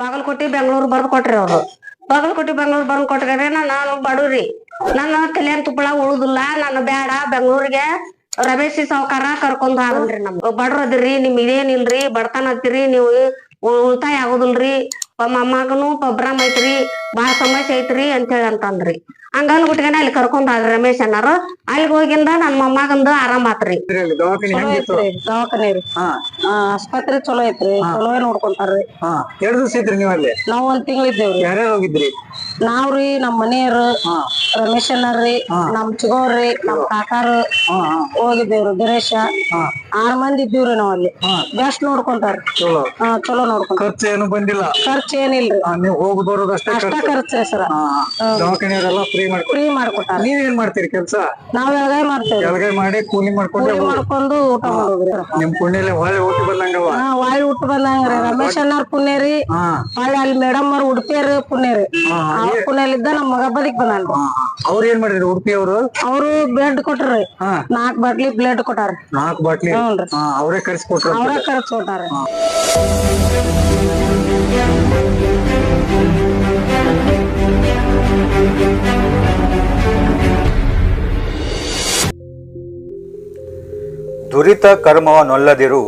ಬಾಗಲಕೋಟೆ, ಬೆಂಗಳೂರು ಬರ್ದು ಕೊಟ್ರಿ ಅವ್ರು. ಬಾಗಲಕೋಟೆ, ಬೆಂಗಳೂರು ಬರ್ದು ಕೊಟ್ರಿ ನಾನು ಬಡವ್ರಿ ನನ್ನ ಕಲ್ಯಾಣ ತುಪ್ಪಳ ಉಳುದಿಲ್ಲ, ನಾನು ಬೇಡ ಬೆಂಗಳೂರಿಗೆ ರಮೇಶಿ ಸಾವುಕಾರ ಕರ್ಕೊಂಡ್ ಹಾಗಲ್ರಿ ನಮ್ ಬಡ್ರ ಅದಿರಿ ನಿಮ್ ಇದೇನಿಲ್ರಿ ಬಡತನ ಹತ್ತಿರಿ ನೀವು ಉಳಿತಾಯ ಆಗುದಿಲ್ರಿ. ಮೊಮ್ಮಗನು ಪ್ರಾಬ್ಲಮ್ ಐತ್ರಿ ಬಾಳ ಸಮಸ್ಯೆ ಐತ್ರಿ ಅಂತ ಹೇಳಿ ಅಂತಂದ್ರಿ. ಹಂಗ ಗುಟ್ಗನ ಅಲ್ಲಿ ಕರ್ಕೊಂಡ್ ಹೋದ್ರಿ ರಮೇಶ್ ಅನ್ನಾರು ಅಲ್ಲಿಗೆ ಹೋಗಿಂದ ನನ್ ಮೊಮ್ಮಗಂದ ಆರಾಮ್ ಆತ್ರಿ. ದವಾಖಾನೆ ರೀ. ಹಾ. ಆಸ್ಪತ್ರೆ ಚಲೋ ಐತ್ರಿ ಚಲೋ ನೋಡ್ಕೊಂತಾರ್ರಿ. ಹಾ. ಎರಡ್ ದಿವಸ ಇದ್ರಿ ನೀವು ಅಲ್ಲಿ? ನಾವ್ ಒಂದ್ ತಿಂಗಳ ಇದ್ದೇವ್ರಿ ಯಾರ್ಯಾರು ಹೋಗಿದ್ರಿ? ನಾವ್ರಿ ನಮ್ ಮನೆಯವ್ರು ಹಾ. ರಮೇಶ್ ಅಣ್ಣಾರ್ರಿ ನಮ್ ಚಿಗೋರ್ರಿ ನಮ್ ಕಾಕಾರು. ಹೋಗಿದ್ದೇವ್ರಿ ದಿನೇಶ. ಆರ್ ಮಂದಿ ಇದ್ದೀವ್ರಿ ನಾವ್ ಅಲ್ಲಿ. ಬೆಸ್ಟ್ ನೋಡ್ಕೊಂತಾರ ಚಲೋ. ನೋಡ್ಕೊಂತ ಖರ್ಚು ಏನು ಬಂದಿಲ್ಲ. ಖರ್ಚ್ ನೀವು ಹೋಗಿ ಬರೋದು ಅಷ್ಟೇ ಖರ್ಚು. ಸರ ಹಾ ದವಾಖಾನೆಯವರೆಲ್ಲ ಫ್ರೀ ಮಾಡ್ಕೊಡ್ತಾರೆ. ಫ್ರೀ ಮಾಡ್ಕೊಟ್ಟಾರ ನೀವ್ ಏನ್ ಮಾಡ್ತೀರಿ ಕೆಲ್ಸ? ನಾವ್ ಮಾಡ್ತೇವ್ರಿ ಕೆಳಗೆ ಮಾಡಿ ಕೂಲಿ ಮಾಡ್ಕೊಂಡು ಕೂಲಿ ಮಾಡ್ಕೊಂಡು ಊಟ ಮಾಡೋದ್ರಿ ನಿಮ್ ಪುಣ್ಯಲೆ ಹೊಳೆ ಊಟ ಬಂದಂಗವ. ಹಾ ವಾಯ್ ಊಟ ಬಂದಂಗ್ರಿ. ರಮೇಶ್ ಅಣ್ಣಾರ್ ಪುಣ್ಯ ರೀ ಹಾ. ಹೊಳ್ಳಿ ಅಲ್ಲಿ ಮೇಡಮ್ ಅವ್ರ ಉಡುಪಿಯರ್ ಪುಣ್ಯ ರೀ ಅವ್ರ ಪುಣ್ಯಲಿದ್ದ ನಮ್ ಮಗ ಬದಿಕ್ ಬಂದಾನ್ರಿ. ಹಾ ಅವ್ರ ಏನ್ ಮಾಡಿದ್ರು ಉಡುಪಿ ಅವರು? ಅವರು ಬ್ಲಡ್ ಕೊಟ್ರಿ. ಹಾ. ನಾಲ್ಕ್ ಬಾಟ್ಲಿ ಬ್ಲಡ್ ಕೊಟ್ಟಾರ ನಾಲ್ಕು ಬಾಟ್ಲಿ. ಹ್ಞೂನ್ರಿ. ಹಾ ಅವರೇ ಕರ್ಸ್ಕೊಟ್ರು ಅವ್ರ ಖರ್ಚು ಕೊಟ್ಟಾರ ದುರಿತ ಕರ್ಮವನ್ನೊಲ್ಲದಿರು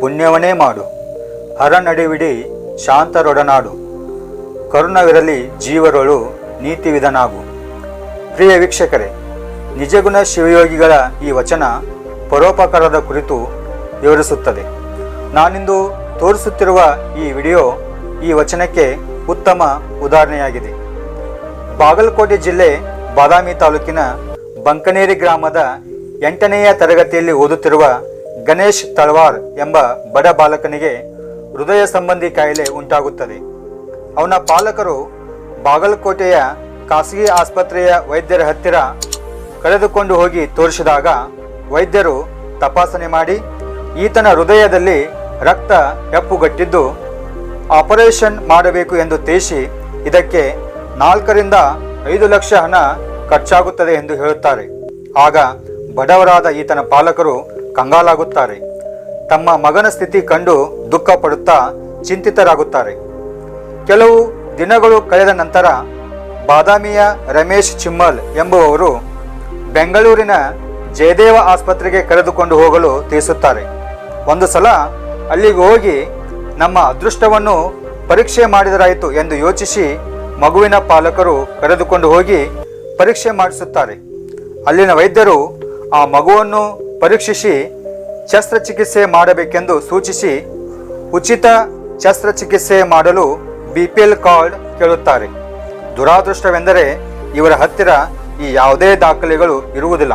ಪುಣ್ಯವನೇ ಮಾಡು. ಹರ ನಡೆವಿಡಿ ಶಾಂತರೊಡನಾಡು. ಕರುಣವಿರಲಿ ಜೀವರೊಳು ನೀತಿವಿಧನಾಗು ಪ್ರಿಯ ವೀಕ್ಷಕರೇ, ನಿಜಗುಣ ಶಿವಯೋಗಿಗಳ ಈ ವಚನ ಪರೋಪಕಾರದ ಕುರಿತು ವಿವರಿಸುತ್ತದೆ. ನಾನಿಂದು ತೋರಿಸುತ್ತಿರುವ ಈ ವಿಡಿಯೋ ಈ ವಚನಕ್ಕೆ ಉತ್ತಮ ಉದಾಹರಣೆಯಾಗಿದೆ. ಬಾಗಲಕೋಟೆ ಜಿಲ್ಲೆ ಬಾದಾಮಿ ತಾಲೂಕಿನ ಬಂಕನೇರಿ ಗ್ರಾಮದ ಎಂಟನೆಯ ತರಗತಿಯಲ್ಲಿ ಓದುತ್ತಿರುವ ಗಣೇಶ್ ತಳವಾರ್ ಎಂಬ ಬಡ ಬಾಲಕನಿಗೆ ಹೃದಯ ಸಂಬಂಧಿ ಕಾಯಿಲೆ ಉಂಟಾಗುತ್ತದೆ. ಅವನ ಪಾಲಕರು ಬಾಗಲಕೋಟೆಯ ಖಾಸಗಿ ಆಸ್ಪತ್ರೆಯ ವೈದ್ಯರ ಹತ್ತಿರ ಕರೆದುಕೊಂಡು ಹೋಗಿ ತೋರಿಸಿದಾಗ ವೈದ್ಯರು ತಪಾಸಣೆ ಮಾಡಿ ಈತನ ಹೃದಯದಲ್ಲಿ ರಕ್ತ ಹೆಪ್ಪುಗಟ್ಟಿದ್ದು ಆಪರೇಷನ್ ಮಾಡಬೇಕು ಎಂದು ತಿಳಿಸಿ ಇದಕ್ಕೆ ನಾಲ್ಕರಿಂದ ಐದು ಲಕ್ಷ ಹಣ ಖರ್ಚಾಗುತ್ತದೆ ಎಂದು ಹೇಳುತ್ತಾರೆ. ಆಗ ಬಡವರಾದ ಈತನ ಪಾಲಕರು ಕಂಗಾಲಾಗುತ್ತಾರೆ. ತಮ್ಮ ಮಗನ ಸ್ಥಿತಿ ಕಂಡು ದುಃಖ ಪಡುತ್ತಾ ಚಿಂತಿತರಾಗುತ್ತಾರೆ. ಕೆಲವು ದಿನಗಳು ಕಳೆದ ನಂತರ ಬಾದಾಮಿಯ ರಮೇಶ್ ಚಿಮ್ಮಲ್ ಎಂಬುವವರು ಬೆಂಗಳೂರಿನ ಜಯದೇವ ಆಸ್ಪತ್ರೆಗೆ ಕರೆದುಕೊಂಡು ಹೋಗಲು ತಿಳಿಸುತ್ತಾರೆ. ಒಂದು ಸಲ ಅಲ್ಲಿಗೆ ಹೋಗಿ ನಮ್ಮ ಅದೃಷ್ಟವನ್ನು ಪರೀಕ್ಷೆ ಮಾಡಿದರಾಯಿತು ಎಂದು ಯೋಚಿಸಿ ಮಗುವಿನ ಪಾಲಕರು ಕರೆದುಕೊಂಡು ಹೋಗಿ ಪರೀಕ್ಷೆ ಮಾಡಿಸುತ್ತಾರೆ. ಅಲ್ಲಿನ ವೈದ್ಯರು ಆ ಮಗುವನ್ನು ಪರೀಕ್ಷಿಸಿ ಶಸ್ತ್ರಚಿಕಿತ್ಸೆ ಮಾಡಬೇಕೆಂದು ಸೂಚಿಸಿ ಉಚಿತ ಶಸ್ತ್ರಚಿಕಿತ್ಸೆ ಮಾಡಲು ಬಿ ಪಿ ಎಲ್ ಕಾರ್ಡ್ ಕೇಳುತ್ತಾರೆ. ದುರಾದೃಷ್ಟವೆಂದರೆ ಇವರ ಹತ್ತಿರ ಈ ಯಾವುದೇ ದಾಖಲೆಗಳು ಇರುವುದಿಲ್ಲ.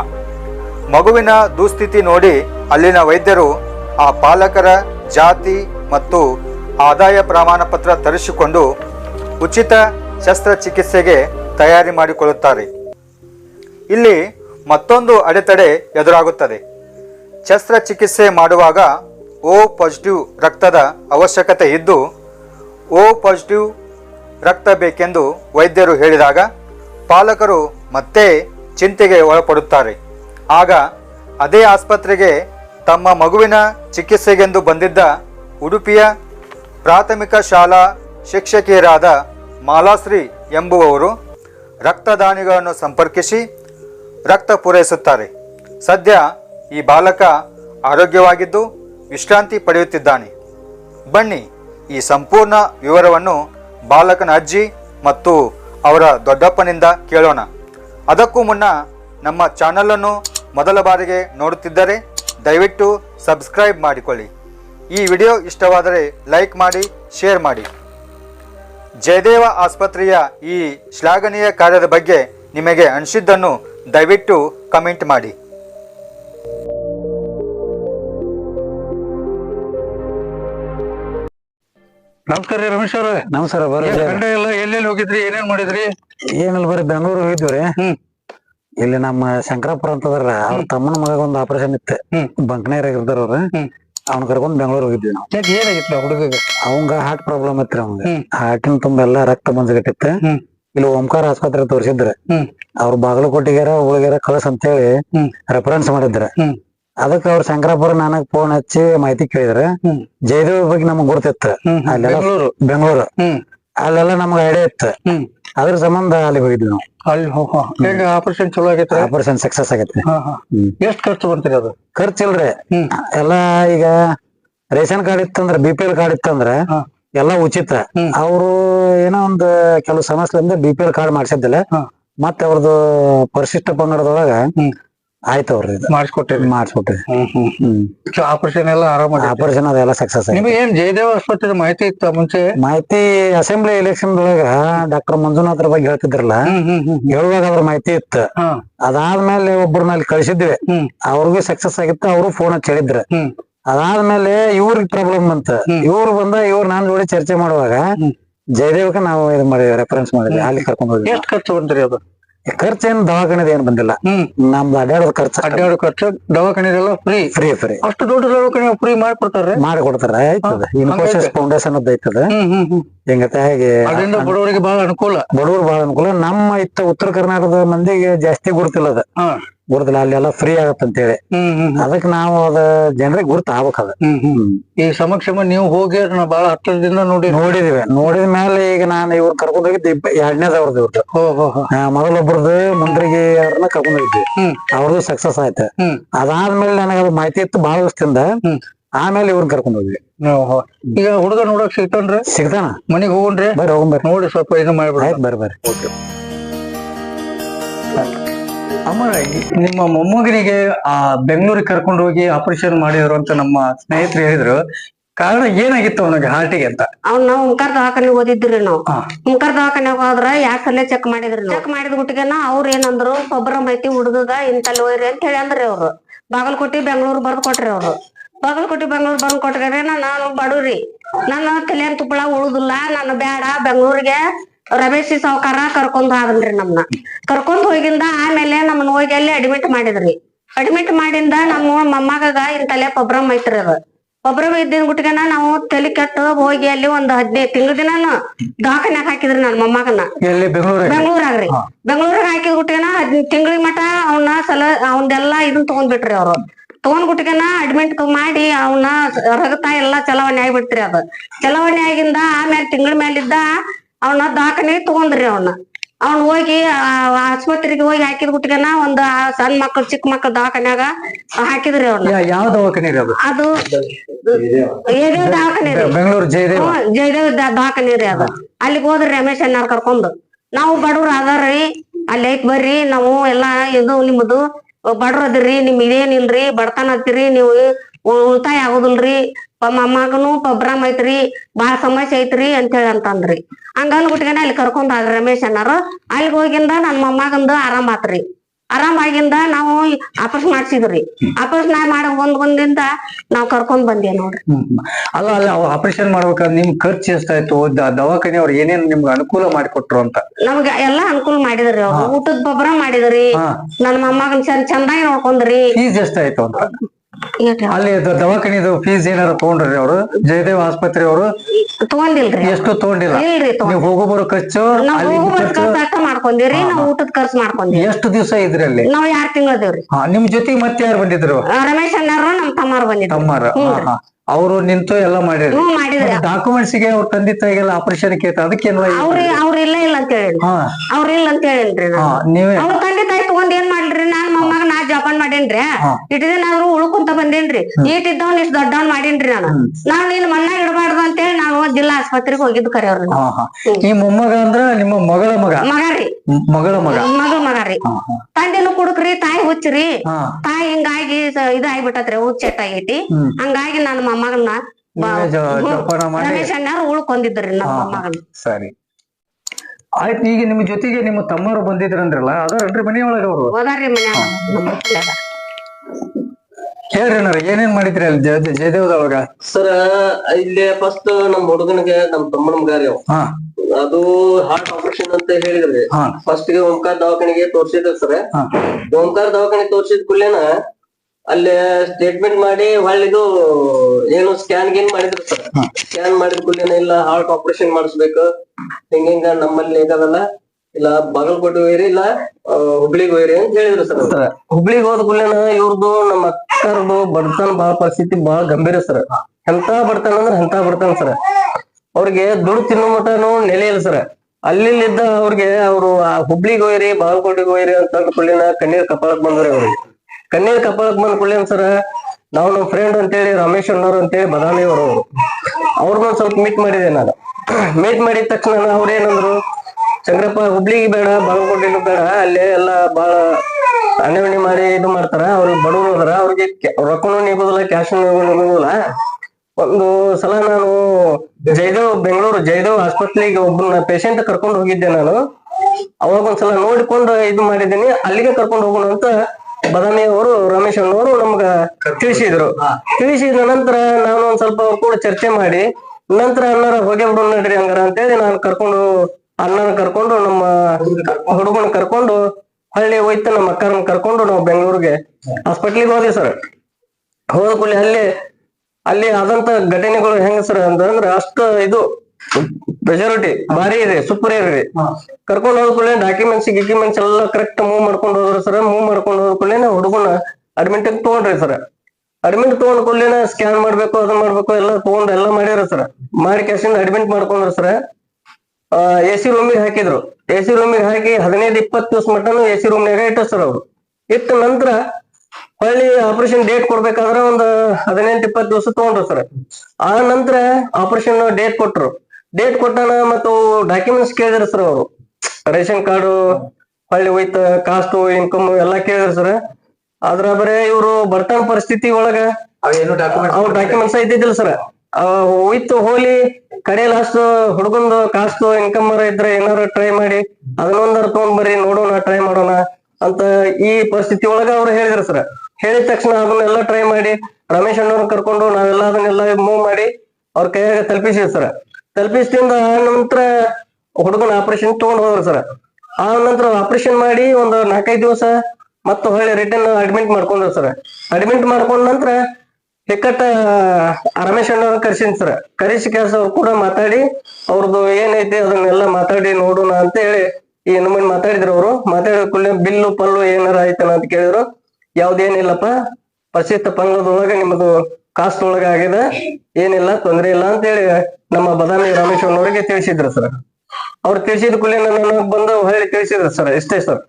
ಮಗುವಿನ ದುಸ್ಥಿತಿ ನೋಡಿ ಅಲ್ಲಿನ ವೈದ್ಯರು ಆ ಪಾಲಕರ ಜಾತಿ ಮತ್ತು ಆದಾಯ ಪ್ರಮಾಣ ಪತ್ರ ತರಿಸಿಕೊಂಡು ಉಚಿತ ಶಸ್ತ್ರಚಿಕಿತ್ಸೆಗೆ ತಯಾರಿ ಮಾಡಿಕೊಳ್ಳುತ್ತಾರೆ. ಇಲ್ಲಿ ಮತ್ತೊಂದು ಅಡೆತಡೆ ಎದುರಾಗುತ್ತದೆ. ಶಸ್ತ್ರಚಿಕಿತ್ಸೆ ಮಾಡುವಾಗ ಓ ಪಾಸಿಟಿವ್ ರಕ್ತದ ಅವಶ್ಯಕತೆ ಇದ್ದು, ಓ ಪಾಸಿಟಿವ್ ರಕ್ತ ಬೇಕೆಂದು ವೈದ್ಯರು ಹೇಳಿದಾಗ ಪಾಲಕರು ಮತ್ತೆ ಚಿಂತೆಗೆ ಒಳಪಡುತ್ತಾರೆ. ಆಗ ಅದೇ ಆಸ್ಪತ್ರೆಗೆ ತಮ್ಮ ಮಗುವಿನ ಚಿಕಿತ್ಸೆಗೆಂದು ಬಂದಿದ್ದ ಉಡುಪಿಯ ಪ್ರಾಥಮಿಕ ಶಾಲಾ ಶಿಕ್ಷಕಿಯರಾದ ಮಾಲಾಶ್ರೀ ಎಂಬುವವರು ರಕ್ತದಾನಿಗಳನ್ನು ಸಂಪರ್ಕಿಸಿ ರಕ್ತ ಪೂರೈಸುತ್ತಾರೆ. ಸದ್ಯ ಈ ಬಾಲಕ ಆರೋಗ್ಯವಾಗಿದ್ದು ವಿಶ್ರಾಂತಿ ಪಡೆಯುತ್ತಿದ್ದಾನೆ. ಬನ್ನಿ ಈ ಸಂಪೂರ್ಣ ವಿವರವನ್ನು ಬಾಲಕನ ಅಜ್ಜಿ ಮತ್ತು ಅವರ ದೊಡ್ಡಪ್ಪನಿಂದ ಕೇಳೋಣ. ಅದಕ್ಕೂ ಮುನ್ನ ನಮ್ಮ ಚಾನಲನ್ನು ಮೊದಲ ಬಾರಿಗೆ ನೋಡುತ್ತಿದ್ದರೆ ದಯವಿಟ್ಟು ಸಬ್ಸ್ಕ್ರೈಬ್ ಮಾಡಿಕೊಳ್ಳಿ. ಈ ವಿಡಿಯೋ ಇಷ್ಟವಾದರೆ ಲೈಕ್ ಮಾಡಿ, ಶೇರ್ ಮಾಡಿ. ಜಯದೇವ ಆಸ್ಪತ್ರೆಯ ಈ ಶ್ಲಾಘನೀಯ ಕಾರ್ಯದ ಬಗ್ಗೆ ನಿಮಗೆ ಅನಿಸಿದ್ದನ್ನು ದಯವಿಟ್ಟು ಕಮೆಂಟ್ ಮಾಡಿ. ನಮಸ್ಕಾರ ರೀ ರಮೇಶ್ ಅವ್ರೆ. ನಮಸ್ಕಾರ ಎಲ್ಲ ಎಲ್ಲೆಲ್ಲಿ ಹೋಗಿದ್ರಿ? ಏನೇನ್ ಮಾಡಿದ್ರಿ? ಏನಿಲ್ಲ ಬರೀ ಬೆಂಗಳೂರು ಹೋಗಿದ್ವಿ ಹ್ಮ್. ಇಲ್ಲಿ ನಮ್ಮ ಶಂಕರಾಪುರ ಅಂತದ್ರ ಅವ್ರ ತಮ್ಮನ ಮಗ ಒಂದ್ ಆಪರೇಷನ್ ಇತ್ತು. ಹ್ಮ್. ಬಂಕನೇರ್ ಇರ್ತಾರ ಅವ್ರ. ಅವ್ನ ಕರ್ಕೊಂಡ್ ಬೆಂಗಳೂರು ಹೋಗಿದ್ವಿ ನಾವು. ಯಾಕೆ ಏನಾಗಿತ್ತು ಹುಡುಗಿಗೆ? ಅವಂಗ ಹಾರ್ಟ್ ಪ್ರಾಬ್ಲಮ್ ಐತ್ರ ಅವಂಗ. ಹಾರ್ಟಿನ ತುಂಬ ಎಲ್ಲಾ ರಕ್ತ ಬಂದ್ಗಟ್ಟಿತ್ತು. ಇಲ್ಲಿ ಓಂಕಾರ ಆಸ್ಪತ್ರೆ ತೋರಿಸಿದ್ರ. ಅವ್ರು ಬಾಗಲಕೋಟೆಗಾರ ಹುಳಿಗಾರ ಕಳ್ಸ ಅಂತ ಹೇಳಿ. ರೆಫರೆನ್ಸ್ ಮಾಡಿದ್ರ. ಅದಕ್ಕೆ ಅವ್ರ ಶಂಕರಾಪುರ ನನಗ್ ಫೋನ್ ಹಚ್ಚಿ ಮಾಹಿತಿ ಕೇಳಿದ್ರ. ಜಯದೇವ್ ಬಗ್ಗೆ ನಮಗ್ ಗೊತ್ತಿತ್ತು. ಬೆಂಗಳೂರು. ಅಲ್ಲೆಲ್ಲ ನಮ್ಗೆ ಐಡಿಯಾ ಇತ್ತು ಅದ್ರ ಸಂಬಂಧ ಅಲ್ಲಿ ಹೋಗಿದ್ವಿ ನಾವು ಅಲ್ಲಿ. ಆಪರೇಷನ್ ಚಲೋ ಆಪರೇಷನ್ ಸಕ್ಸಸ್ ಆಗೈತಿ. ಎಷ್ಟ್ ಖರ್ಚು ಬಂತೀರಿ ಅದು ಇಲ್ರಿ ಎಲ್ಲಾ ಈಗ ರೇಷನ್ ಕಾರ್ಡ್ ಇತ್ತಂದ್ರ ಬಿ ಪಿ ಎಲ್ ಕಾರ್ಡ್ ಇತ್ತಂದ್ರ. ಎಲ್ಲಾ ಉಚಿತ. ಅವರು ಏನೋ ಒಂದು ಕೆಲವು ಸಮಸ್ಯೆಯಿಂದ ಬಿ ಪಿ ಎಲ್ ಕಾರ್ಡ್ ಮಾಡ್ಸಿದ್ದಿಲ್ಲ. ಮತ್ತೆ ಅವ್ರದ್ದು ಪರಿಶಿಷ್ಟ ಪಂಗಡದೊಳಗ. ಆಯ್ತು ಅವ್ರಿ ಮಾಡಿಸ್ಕೊಟ್ಟಿರಿ. ಹ್ಮ್ ಆಪರೇಷನ್ ಎಲ್ಲ ಆರಾಮ ಆಪರೇಷನ್ ಅದೆಲ್ಲ ಸಕ್ಸಸ್ ನಿಮಗೆ ಏನ್ ಜಯದೇವ ಆಸ್ಪತ್ರೆ ಮಾಹಿತಿ ಇತ್ತ ಮುಂಚೆ? ಮಾಹಿತಿ ಅಸೆಂಬ್ಲಿ ಎಲೆಕ್ಷನ್ ಒಳಗ ಡಾಕ್ಟರ್ ಮಂಜುನಾಥ್ರ ಬಗ್ಗೆ ಹೇಳ್ತಿದ್ರಲ್ಲ? ಹೇಳುವಾಗ ಅವ್ರ ಮಾಹಿತಿ ಇತ್ತು. ಅದಾದ್ಮೇಲೆ ಒಬ್ಬರನ್ನ ಅಲ್ಲಿ ಕಳಿಸಿದ್ವಿ. ಅವ್ರಿಗೂ ಸಕ್ಸಸ್ ಆಗಿತ್ತು ಅವರು ಫೋನ್ ಹಚ್ಚಿ ಹೇಳಿದ್ರು. ಅದಾದ್ಮೇಲೆ ಇವ್ರಿಗೆ ಪ್ರಾಬ್ಲಮ್ ಬಂತ. ಇವ್ರು ಬಂದ ಇವ್ರು ನಾನ್ ಜೋಡಿ ಚರ್ಚೆ ಮಾಡುವಾಗ. ಜಯದೇವಕ್ಕೆ ನಾವು ಇದು ಮಾಡಿದ್ವಿ ರೆಫರೆನ್ಸ್ ಮಾಡಿದ್ವಿ. ಅಲ್ಲಿ ಕರ್ಕೊಂಡು ಹೋಗಿ ಎಷ್ಟು ಖರ್ಚು ಬಂತೀರಿ ಅದು? ಖರ್ಚು ಏನ್ ದವಾಖಾನೆದ ಏನ್ ಬಂದಿಲ್ಲ. ನಮ್ದು ಅಡ್ಡಾಡೋದ್ ಖರ್ಚು ಅಡ್ಡಾಡ ಖರ್ಚು ದವಾಖಾನೆದೆಲ್ಲ ಫ್ರೀ ಫ್ರೀ ಫ್ರೀ ಅಷ್ಟು ದೊಡ್ಡ ದವಾಖಾನೆ ಫ್ರೀ ಮಾಡ್ಕೊಡ್ತಾರೆ ಮಾಡಿ ಕೊಡ್ತಾರ ಆಯ್ತದ ಇನ್ಫೋಸಿಸ್ ಫೌಂಡೇಶನ್ ಅದ್ ಐತದ. ಹ್ಮ್ ಹ್ಮ್ ಹ್ಮ್. ಹಾಗೆ ಅದರಿಂದ ಬಡವರಿಗೆ ಬಹಳ ಅನುಕೂಲ. ಬಡವರು ಬಹಳ ಅನುಕೂಲ. ನಮ್ಮ ಇತ್ತ ಉತ್ತರ ಕರ್ನಾಟಕದ ಮಂದಿಗೆ ಜಾಸ್ತಿ ಗುರುತಿಲ್ಲ ಅದ ಹಾ ಗುರುತಿಲ್ಲ ಅಲ್ಲೆಲ್ಲ ಫ್ರೀ ಆಗತ್ತಂತೇಳಿ. ಹೇಳಿ ಅದಕ್ಕೆ ನಾವು ಅದ ಜನರಿಗೆ ಗುರುತು ಆಗ್ಬೇಕದ. ಈ ಸಮಕ್ಷಮ ನೀವು ಹೋಗಿ ಬಹಳ ಹತ್ತಿರದಿಂದ ನೋಡಿ ನೋಡಿದಿವಿ. ನೋಡಿದ ಮೇಲೆ ಈಗ ನಾನು ಇವ್ರು ಕರ್ಕೊಂಡ್ ಹೋಗಿದ್ದು ಎರಡನೇದ ಎರಡನೇದವ್ರದ್ದು ಇವ್ರದ್ದು ಮೊದಲೊಬ್ಬರದ್ದು ಮುಂದ್ರಿಗೆ ಅವ್ರನ್ನ ಕರ್ಕೊಂಡ್ ಹೋಗಿದ್ವಿ. ಅವ್ರದ್ದು ಸಕ್ಸಸ್ ಆಯ್ತು. ಅದಾದ್ಮೇಲೆ ನನಗೆ ಅದು ಮಾಹಿತಿ ಇತ್ತು ಬಹಳ ವರ್ಷದಿಂದ ಆಮೇಲೆ ಇವ್ರನ್ನ ಕರ್ಕೊಂಡ್ ಹೋಗ್ವಿ. ಈಗ ಹುಡುಗ ನೋಡಕ್ ಸಿಗ್ತಾನ್ರಿ? ಸಿಗ್ತಾನ? ಮನೆಗೆ ಹೋಗುಣ್ರಿ? ಬರ್ರಿ ಹೋಗ್ಬೇಕು ನೋಡಿ ಸ್ವಲ್ಪ ಇದು ಮಾಡ್ಬಿಡ್ರಿ ಬರ್ರಿ ಬರ್ರಿ. ಬರ್ರಿ ನಿಮ್ಮ ಮೊಮ್ಮಗನಿಗೆ ಆ ಬೆಂಗಳೂರಿಗೆ ಕರ್ಕೊಂಡು ಹೋಗಿ ಆಪರೇಷನ್ ಮಾಡಿದ್ರು ಅಂತ ನಮ್ಮ ಸ್ನೇಹಿತರು ಹೇಳಿದ್ರು. ಕಾರಣ ಏನಾಗಿತ್ತು ಅವನಿಗೆ ಹಾರ್ಟಿಗೆ ಅಂತ? ಅವ್ನ ಓಂಕಾರ ದವಾಖಾನೆ ಓದಿದ್ರಿ ನಾವು. ಓಂಕಾರ ದವಾಖಾನ್ಯಾಗ ಹೋದ್ರ ಯಾಕೆ ಸಲ ಚೆಕ್ ಮಾಡಿದ್ರಿ ಚೆಕ್ ಮಾಡಿದ ಗುಟ್ಟಿಗೆನ ಅವ್ರ ಏನಂದ್ರು ಒಬ್ಬರ ಮಾಹಿತಿ ಹುಡುಗಗ ಇಂತಲ್ಲಿ ಹೋಯ್ರಿ ಅಂತ ಹೇಳಿ ಅಂದ್ರಿ ಅವ್ರು. ಬಾಗಲಕೋಟಿ ಬೆಂಗಳೂರು ಬರ್ದು ಕೊಟ್ರಿ ಅವ್ರು. ಬಾಗಲಕೋಟಿ ಬೆಂಗಳೂರು ಬಂದ್ ಕೊಟ್ರೆ ನಾನು ಬಡವ್ರಿ ನನ್ನ ಕಲ್ಯಾಣ ತುಪ್ಪಳ ಉಳುದಿಲ್ಲ ನಾನು ಬೇಡ ಬೆಂಗಳೂರಿಗೆ ರಮೇಶಿ ಸಾವುಕಾರ ಕರ್ಕೊಂಡ್ ಹೋದ್ರಿ ನಮ್ನ. ಕರ್ಕೊಂಡ್ ಹೋಗಿಂದ ಆಮೇಲೆ ನಮ್ಮನ್ನ ಹೋಗಿ ಅಲ್ಲಿ ಅಡ್ಮಿಟ್ ಮಾಡಿದ್ರಿ. ಅಡ್ಮಿಟ್ ಮಾಡಿಂದ ನಮ್ಮ ಮಮ್ಮಗಗ ಇನ್ ತಲೆ ಪಬ್ರಮ್ ಐತ್ರಿ ಅದ. ಒಬ್ರವ ಇದ್ದಿನ ಗುಟ್ಟಿಗೆನ ನಾವು ತಲೆ ಕೆಟ್ಟ ಹೋಗಿ ಅಲ್ಲಿ ಒಂದ್ ಹದಿನೈದು ತಿಂಗಳ ದಿನಾನು ದವಾಖಾನ್ಯಾಗ ಹಾಕಿದ್ರಿ ನನ್ ಮೊಮ್ಮಗನ. ಬೆಂಗಳೂರ್ ಆಗ್ರಿ ಬೆಂಗಳೂರಾಗ್ರಿ. ಬೆಂಗಳೂರಾಗ ಹಾಕಿದ ಗುಟ್ಟಿಗೆನ ಹದಿನೈದು ತಿಂಗಳಿಗೆ ಮಟ ಅವನ್ನ ಸಲ ಅವನ್ದೆಲ್ಲಾ ಇದನ್ ತಗೊಂಡ್ಬಿಟ್ರಿ ಅವ್ರು. ತಗೊಂಡ್ ಗುಟ್ಟಿಗೆನ ಅಡ್ಮಿಟ್ ಮಾಡಿ ಅವನ್ನ ರಗತ ಎಲ್ಲಾ ಚಲಾವಣೆ ಆಗ್ಬಿಡ್ತ್ರಿ ಅದ. ಚಲಾವಣೆ ಆಗಿಂದ ಆಮೇಲೆ ತಿಂಗಳ ಮೇಲಿದ್ದ ಅವನ ದಾಖಲೆ ತಗೊಂಡ್ರಿ ಅವನ್ನ ಅವ್ನ್ ಹೋಗಿ ಆಸ್ಪತ್ರೆಗೆ ಹೋಗಿ ಹಾಕಿದ್ ಗುಟ್ಟಿಗೆನ ಒಂದ್ ಸಣ್ಣ ಮಕ್ಳು ಚಿಕ್ಕ ಮಕ್ಕಳ ದವಾಖಾನ್ಯಾಗ ಹಾಕಿದ್ರಿ ಅವ್ನ. ಯಾವ ದವಾಖಾನೆ ಅದು? ಅದು ಏನೇನ್ ದವಾಖಾನೆ ರೀ. ಬೆಂಗಳೂರು ಜಯದೇವ್. ಜಯದೇವ್ ದ- ದವಾಖಾನೆ ರೀ ಅದು. ಅಲ್ಲಿಗೆ ಹೋದ್ರಿ ರಮೇಶ್ ಅನ್ನಾರ್ ಕರ್ಕೊಂಡು. ನಾವು ಬಡವ್ರ ಅದಾರ್ರಿ ಅಲ್ಲಿ ಐತ್ ಬರ್ರಿ ನಾವು ಎಲ್ಲಾ ಇದು ನಿಮ್ಮದು ಬಡ್ರದ್ರಿ ಅದಿರಿ ನಿಮ್ ಇದೇನಿಲ್ರಿ ಬಡತನ ಹತ್ತಿರಿ ನೀವು ಉಳಿತಾಯ ಆಗುದಿಲ್ರಿ. ಮೊಮ್ಮಗನು ಪಬ್ರಾಮ್ ಐತ್ರಿ ಬಾಳ ಸಮಸ್ಯೆ ಐತ್ರಿ ಅಂತ ಹೇಳಿ ಅಂತಂದ್ರಿ. ಹಂಗನ್ ಬಿಟ್ಗನೆ ಅಲ್ಲಿ ಕರ್ಕೊಂಡ್ ಆದ್ರಿ ರಮೇಶ್ ಅನ್ನಾರು ಅಲ್ಲಿಗೆ ಹೋಗಿಂದ ನನ್ ಮೊಮ್ಮಗಂದ ಆರಾಮ್ ಆತ್ರಿ. ಆರಾಮ್ ಆಗಿಂದ ನಾವು ಆಪರೇಷನ್ ಮಾಡ್ಸಿದ್ರಿ. ಆಪರೇಷನ್ ಮಾಡಿ ಒಂದ್ ಬಂದಿಂದ ನಾವ್ ಕರ್ಕೊಂಡ್ ಬಂದೇವ್ ನೋಡ್ರಿ. ಅಲ್ಲ ಅಲ್ಲ ಆಪರೇಷನ್ ಮಾಡ್ಬೇಕಾದ್ರೆ ನಿಮ್ ಖರ್ಚು ಎಷ್ಟಾಯ್ತು? ದವಾಖಾನೆ ಅವ್ರು ಏನೇನ್ ನಿಮ್ಗೆ ಅನುಕೂಲ ಮಾಡಿಕೊಟ್ರು ಅಂತ? ನಮ್ಗ ಎಲ್ಲಾ ಅನುಕೂಲ ಮಾಡಿದ್ರಿ ಅವ್ರು. ಊಟದ ಗೊಬ್ಬರ ಮಾಡಿದ್ರಿ. ನನ್ ಮೊಮ್ಮಗನ್ ಚಂದ ಚಂದಾಗಿ ನೋಡ್ಕೊಂಡ್ರಿ. ಫೀಸ್ ಎಷ್ಟಾಯ್ತು ಅಂತ? ಅಲ್ಲಿ ದವಾಖಾನಿದು ಫೀಸ್ ಏನಾರ ತಗೊಂಡ್ರಿ ಅವರು? ಜಯದೇವ ಆಸ್ಪತ್ರೆ ಅವರು? ತಗೊಂಡಿಲ್ರಿ ಎಷ್ಟು ತಗೊಂಡಿಲ್ಲ? ಇಲ್ರಿ ನೀವು ಹೋಗೋ ಬರೋ ಖರ್ಚು ನಾವ್ ಅಲ್ಲಿ ಹೋಗೋ ಖರ್ಚು ಖರ್ಚು ಅಷ್ಟ ಮಾಡ್ಕೊಂಡಿರಿ ನಾವು ಊಟದ ಖರ್ಚು ಮಾಡ್ಕೊಂಡಿ ಎಷ್ಟು ದಿವಸ ಇದ್ರಿ ಅಲ್ಲಿ? ನಾವು ಯಾರ್ ತಿಂಗಳದೇವ್ರಿ ನಿಮ್ ಜೊತೆ ಮತ್ತೆ ಯಾರು ಬಂದಿದ್ರು? ರಮೇಶ್ ಅಣ್ಣಾರು ನಮ್ ತಮ್ಮಾರು ಬಂದಿದ್ರು. ತಮ್ಮಾರ ಅವರು ನಿಂತು ಎಲ್ಲ ಮಾಡಿದ್ರು. ಡಾಕ್ಯುಮೆಂಟ್ಸ್ಗೆ ಅವ್ರ ತಂದೆ ತಾಯಿಗೆಲ್ಲ ಆಪರೇಷನ್ ಕೇತ ಅದಕ್ಕೆ ಅವ್ರಿ ಅವ್ರ ಇಲ್ಲ ಇಲ್ಲ ಅಂತ ಹೇಳಿ ಹಾ. ಅವ್ರ ಇಲ್ಲ ಅಂತ ಹೇಳಿನ್ರಿ ಹಾ ನಾನು ನೀವೇ. ಅವ್ರ ತಂದೆ ತಾಯಿ ತಗೊಂಡ್ ಏನ್ ಮಾಡ್ರಿ ನಾನ್ ಮೊಮ್ಮಗ ನಾ ಜೋಪಾನ್ ಮಾಡೇನ್ರಿ. ಇಟ್ ದಿನ ಆದ್ರೂ ಉಳ್ಕೊಂತ ಬಂದೇನ್ರಿ. ಈಟ್ ಇದ್ದವ್ನ ಇಷ್ಟ ದೊಡ್ಡವನ್ ಮಾಡೇನ್ರಿ ನಾನು. ನಾವ್ ನೀನ್ ಮನ್ನಾಗ ಇಡಬಾರ್ದು ಅಂತೇಳಿ ನಾವು ಜಿಲ್ಲಾ ಆಸ್ಪತ್ರೆಗೆ ಹೋಗಿದ್ದು ಕರೆ ಹಾ ಈ ಮೊಮ್ಮಗ ಅಂದ್ರ ನಿಮ್ಮ ಮಗಳ ಮಗ? ಮಗ ರೀ. ಮಗಳ ಮಗ. ಮಗಳ ಮಗ ರೀ. ತಂದೆನು ಕುಡುಕ್ರಿ ತಾಯಿ ಹುಚ್ಚ್ರಿ ತಾಯಿ ಹಿಂಗಾಗಿ ಸ- ಇದ್ ಆಗ್ಬಿಟ್ಟತ್ರಿ ಹುಚ್ಚೆಟ್ ಆಗೈತಿ. ಹ್ಮ್. ಹಂಗಾಗಿ ನನ್ನ ಮೊಮ್ಮಗನ್ನ ಅಣ್ಣಾರು ಉಳ್ಕೊಂಡಿದ್ರಿ ಹಾ, ಹಾ. ಸರಿ. ಆಯ್ತು ಈಗ ನಿಮ್ಮ ಜೊತೆಗೆ ನಿಮ್ಮ ತಮ್ಮರು ಬಂದಿದ್ರಂದ್ರಲ್ಲ ಅದಾರಲ್ರಿ ಮನೆಯೊಳಗ ಅವರು? ಹೋದಾರ್ರಿ ಮನ್ಯಾಗ. ನಮ್ಮ ಮನ್ಯಾಗ. ಹೇಳ್ರಿ ಅಣ್ಣಾರ ಏನೇನ್ ಮಾಡಿದ್ರಿ ಅಲ್ಲಿ ಜಯ ಜಯದೇವದೊಳಗ ಸರ್ ಇಲ್ಲಿ ಫಸ್ಟ್ ನಮ್ ಹುಡುಗನಿಗೆ ನಮ್ ತಮ್ಮನ ಗಾರಿ ರೀ ಅವ. ಹಾ. ಅದು ಹಾರ್ಟ್ ಆಪರೇಷನ್ ಅಂತ ಹೇಳಿದ್ರಿ. ಫಸ್ಟ್ಗೆ ಓಂಕಾರ ದವಾಖಾನೆಗೆ ತೋರ್ಸಿದ್ರಿ ಸರ್. ಓಂಕಾರ ದವಾಖಾನೆ ತೋರಿಸಿದ ಕೂಡಲೇನ ಅಲ್ಲಿ ಸ್ಟೇಟ್ಮೆಂಟ್ ಮಾಡಿ ಹೊಳ್ಳಿದು ಏನು ಸ್ಕ್ಯಾನ್ ಗೇನ್ ಮಾಡಿದ್ರು ಸರ್. ಸ್ಕ್ಯಾನ್ ಮಾಡಿದ ಕೂಡಲೇ ಇಲ್ಲ ಹಾರ್ಟ್ ಆಪರೇಷನ್ ಮಾಡಿಸ್ಬೇಕು. ಹಿಂಗ ಹಿಂಗ ನಮ್ಮಲ್ಲಿ ಇದಾವಲ್ಲ ಇಲ್ಲ ಬಾಗಲಕೋಟೆ ಹೋಯ್ರಿ ಇಲ್ಲ ಹುಬ್ಳಿಗ್ ಹೋಯ್ರಿ ಅಂತ ಹೇಳಿದ್ರು ಸರ್ ಸರ್ ಹುಬ್ಳಿಗ್ ಹೋದ ಕೂಡಲೇನ ಇವ್ರದ್ದು ನಮ್ಮ ಅಕ್ಕರದು ಬಡತನ ಬಹಳ ಪರಿಸ್ಥಿತಿ ಬಹಳ ಗಂಭೀರ ಸರ್. ಎಂತ ಬಡತನ ಅಂದ್ರೆ ಎಂತ ಬಡತನ ಸರ್. ಅವ್ರಿಗೆ ದುಡ್ಡು ತಿನ್ನೋ ಮಟನು ನೆಲೆ ಇಲ್ಲ ಸರ್. ಅಲ್ಲಿಲ್ಲಿದ್ದ ಅವ್ರಿಗೆ ಅವರು ಹುಬ್ಳಿಗ್ ಹೋಯ್ರಿ ಬಾಗಲಕೋಟೆಗೆ ಹೋಯ್ರಿ ಅಂತ ಕೂಡಲಿನ ಕಣ್ಣೀರ್ ಕಪಾಳಕ್ ಬಂದ್ರಿ ಅವ್ರಿಗೆ ಕಣ್ಣೀರ್ ಕಪಾಳಕ್ ಬಂದ್ ಕೂಡಲೇನ್ ಸರ್, ನಾವು ನಮ್ ಫ್ರೆಂಡ್ ಅಂತೇಳಿ ರಮೇಶ್ ಅಣ್ಣವ್ರು ಅಂತೇಳಿ ಬದಾಮಿ ಅವರು. ಅವರು ಅವ್ರನ್ನ ಸ್ವಲ್ಪ ಮೀಟ್ ಮಾಡಿದೆ ನಾನು. ಮೀಟ್ ಮಾಡಿದ ತಕ್ಷಣ ಅವ್ರೇನಂದ್ರು ಚಂದ್ರಪ್ಪ, ಹುಬ್ಳಿಗೆ ಬೇಡ ಬಾಗಲಕೋಟೆಗೂ ಬೇಡ, ಅಲ್ಲೇ ಎಲ್ಲ ಬಾಳ ಅಣೆವಣಿ ಮಾಡಿ ಇದು ಮಾಡ್ತಾರ ಅವ್ರಿಗೆ ಬಡವರು ಹೋದ್ರ ಅವ್ರಿಗೆ ರೊಕ್ಕನು ನಿಗೋದಿಲ್ಲ ಕ್ಯಾಶ್ ನಿಗೋದಿಲ್ಲ ಒಂದು ಸಲ ನಾನು ಜಯದೇವ್, ಬೆಂಗಳೂರು ಜಯದೇವ್ ಆಸ್ಪತ್ರೆಗೆ ಒಬ್ಬನ ಪೇಷಂಟ್ ಕರ್ಕೊಂಡು ಹೋಗಿದ್ದೆ ನಾನು. ಅವಾಗ ಒಂದ್ಸಲ ನೋಡಿಕೊಂಡು ಇದು ಮಾಡಿದ್ದೀನಿ, ಅಲ್ಲಿಗೆ ಕರ್ಕೊಂಡು ಹೋಗೋಣ ಅಂತ ಬದಾಮಿ ಅವರು ರಮೇಶ್ ಅಣ್ಣವರು ನಮ್ಗ ತಿಳಿಸಿದ್ರು. ತಿಳಿಸಿದ ನಂತರ ನಾನು ಒಂದ್ ಸ್ವಲ್ಪ ಅವ್ರ ಕೂಡ ಚರ್ಚೆ ಮಾಡಿ ನಂತರ ಅಣ್ಣರ ಹೊಗೆ ಬಿಡೋ ನಡ್ರಿ ಹಂಗಾರ ಅಂತೇಳಿ ನಾನು ಕರ್ಕೊಂಡು ಅಣ್ಣನ ಕರ್ಕೊಂಡು ನಮ್ಮ ಹುಡುಗನ ಕರ್ಕೊಂಡು ಹಳ್ಳಿ ಹೋಯ್ತು ನಮ್ಮ ಅಕ್ಕನ ಕರ್ಕೊಂಡು ನಾವು ಬೆಂಗಳೂರಿಗೆ. ಹಾಸ್ಪಿಟ್ಲಿಗೆ ಹೋದ್ವಿ ಸರ್ ಹೋದ ಕೂಡಲೇ ಅಲ್ಲಿ ಅಲ್ಲಿ ಆದಂತ ಘಟನೆಗಳು ಹೆಂಗ ಸರ್ ಅಂತಂದ್ರೆ ಅಷ್ಟು ಇದು ಮೆಜಾರಿಟಿ ಭಾರಿ ಇದೆ ಸೂಪರ್ ಇದೆ. ಕರ್ಕೊಂಡು ಹೋದ ಕೂಡಲೇ ಡಾಕ್ಯುಮೆಂಟ್ಸ್ ಗಿಕ್ಯುಮೆಂಟ್ಸ್ ಎಲ್ಲ ಕರೆಕ್ಟ್ ಮೂವ್ ಮಾಡ್ಕೊಂಡು ಹೋದ್ರು ಸರ್ ಮೂವ್ ಮಾಡ್ಕೊಂಡು ಹೋದ ಕೂಡಲೇ ಹುಡುಗನ ಅಡ್ಮಿಂಟ್ ತಗೊಂಡ್ರಿ ಸರ್. ಅಡ್ಮಿಂಟ್ ತಗೊಂಡ್ ಕೂಡಲೇ ಸ್ಕ್ಯಾನ್ ಮಾಡ್ಬೇಕು ಅದನ್ನ ಮಾಡ್ಬೇಕು ಎಲ್ಲ ತಗೊಂಡ್ ಎಲ್ಲ ಮಾಡ್ಯಾರ ಸರ್. ಮಾಡಿ ಕ್ಯಾಶಿಂದ ಅಡ್ಮಿಂಟ್ ಮಾಡ್ಕೊಂಡ್ರು ಸರ್. ಎ ಸಿ ರೂಮಿಗೆ ಹಾಕಿದ್ರು. ಎ ಸಿ ರೂಮಿಗೆ ಹಾಕಿ ಹದಿನೈದು ಇಪ್ಪತ್ತು ದಿವಸ ಮಟ್ಟನು ಎ ಸಿ ರೂಮ್ನಾಗ ಇಟ್ಟ ಸರ್ ಅವರು. ಇಟ್ಟ ನಂತರ ಹೊಳ್ಳಿ ಆಪರೇಷನ್ ಡೇಟ್ ಕೊಡ್ಬೇಕಾದ್ರೆ ಒಂದು ಹದಿನೆಂಟು ಇಪ್ಪತ್ತು ದಿವಸ ತಗೊಂಡ್ರು ಸರ್. ಆ ನಂತರ ಆಪರೇಷನ್ ಡೇಟ್ ಕೊಟ್ರು. ಡೇಟ್ ಕೊಟ್ಟಾನ ಮತ್ತ ಡಾಕ್ಯುಮೆಂಟ್ಸ್ ಕೇಳಿದ್ರ ಸರ್ ಅವರು. ರೇಷನ್ ಕಾರ್ಡು ಹೊಳ್ಳಿ ಹೋಯ್ತ ಕಾಸ್ಟ್ ಇನ್ಕಮ್ ಎಲ್ಲಾ ಕೇಳಿದ್ರು ಸರ್ ಅದ್ರ ಬರೇ ಇವರು ಬರ್ತಾನ ಪರಿಸ್ಥಿತಿ ಒಳಗ ಅವ್ರ ಡಾಕ್ಯುಮೆಂಟ್ ಅವ್ ಡಾಕ್ಯುಮೆಂಟ್ಸ್ ಇದ್ದಿದ್ದಿಲ್ಲ ಸರ್ ಹೋಯ್ತು ಹೋಲಿ ಕಡೆ ಲಾಸ್ಟ್ ಹುಡುಗಂದು ಕಾಸ್ಟ್ ಇನ್ಕಮ್ ಇದ್ರೆ ಏನಾರ ಟ್ರೈ ಮಾಡಿ ಅದನ್ನೊಂದಾರ ತಗೊಂಡ್ ಬರ್ರಿ ನೋಡೋಣ ಟ್ರೈ ಮಾಡೋಣ ಅಂತ ಈ ಪರಿಸ್ಥಿತಿ ಒಳಗ ಅವ್ರು ಹೇಳಿದ್ರು ಸರ್ ಹೇಳಿದ ತಕ್ಷಣ ಅದನ್ನೆಲ್ಲ ಟ್ರೈ ಮಾಡಿ ರಮೇಶ್ ಅಣ್ಣವ್ರನ್ನ ಕರ್ಕೊಂಡು ನಾವೆಲ್ಲ ಅದನ್ನೆಲ್ಲ ಮೂವ್ ಮಾಡಿ ಅವ್ರ ಕೈಯಾಗ ತಲುಪಿಸಿದ್ವಿ ಸರ್ ತಲುಪಿಸಿದಿಂದ ಆ ನಂತರ ಹುಡುಗನ ಆಪರೇಷನ್ ತಗೊಂಡ್ ಹೋದ್ರು ಸರ್ ಆ ನಂತರ ಆಪರೇಷನ್ ಮಾಡಿ ಒಂದು ನಾಲ್ಕೈದು ದಿವಸ ಮತ್ತೆ ಹೊಳ್ಳಿ ರಿಟರ್ನ್ ಅಡ್ಮಿಟ್ ಮಾಡ್ಕೊಂಡ್ರು ಸರ್ ಅಡ್ಮಿಟ್ ಮಾಡ್ಕೊಂಡ ನಂತರ ಹೆಕ್ಕಟ್ಟ ರಮೇಶ್ ಅಣ್ಣವ್ರ ಕರ್ಸಿನ್ ಸರ್ ಕರೆಸಿ ಕೆಲಸ ಕೂಡ ಮಾತಾಡಿ ಅವ್ರದ್ದು ಏನೈತಿ ಅದನ್ನೆಲ್ಲ ಮಾತಾಡಿ ನೋಡೋಣ ಅಂತ ಹೇಳಿ ಈ ನಮ್ಮನ್ನ ಮಾತಾಡಿದ್ರು ಅವರು. ಮಾತಾಡಿದ ಕೂಡಲೇ ಬಿಲ್ಲು, ಪಲ್ಲು ಏನಾರ ಆಯ್ತನ ಅಂತ ಕೇಳಿದ್ರು. ಯಾವ್ದೇನಿಲ್ಲಪ್ಪ ಪ್ರಸಿದ್ಧ ಪಂಗದೊಳಗ ನಿಮ್ಮದು ಕಾಸ್ಟ್ ಒಳಗ ಆಗಿದೆ ಏನಿಲ್ಲ, ತೊಂದ್ರೆ ಇಲ್ಲ ಅಂತ ಹೇಳಿ ನಮ್ಮ ಬದಾಮಿ ರಮೇಶ್ ಅವರಿಗೆ ತಿಳಿಸಿದ್ರು ಸರ್. ಅವ್ರು ತಿಳಿಸಿದ ಕೂಡಲೇ ನನ್ನ ಬಂದು ಹೇಳಿ ತಿಳಿಸಿದ್ರು ಸರ್ ಇಷ್ಟೇ ಸರ್.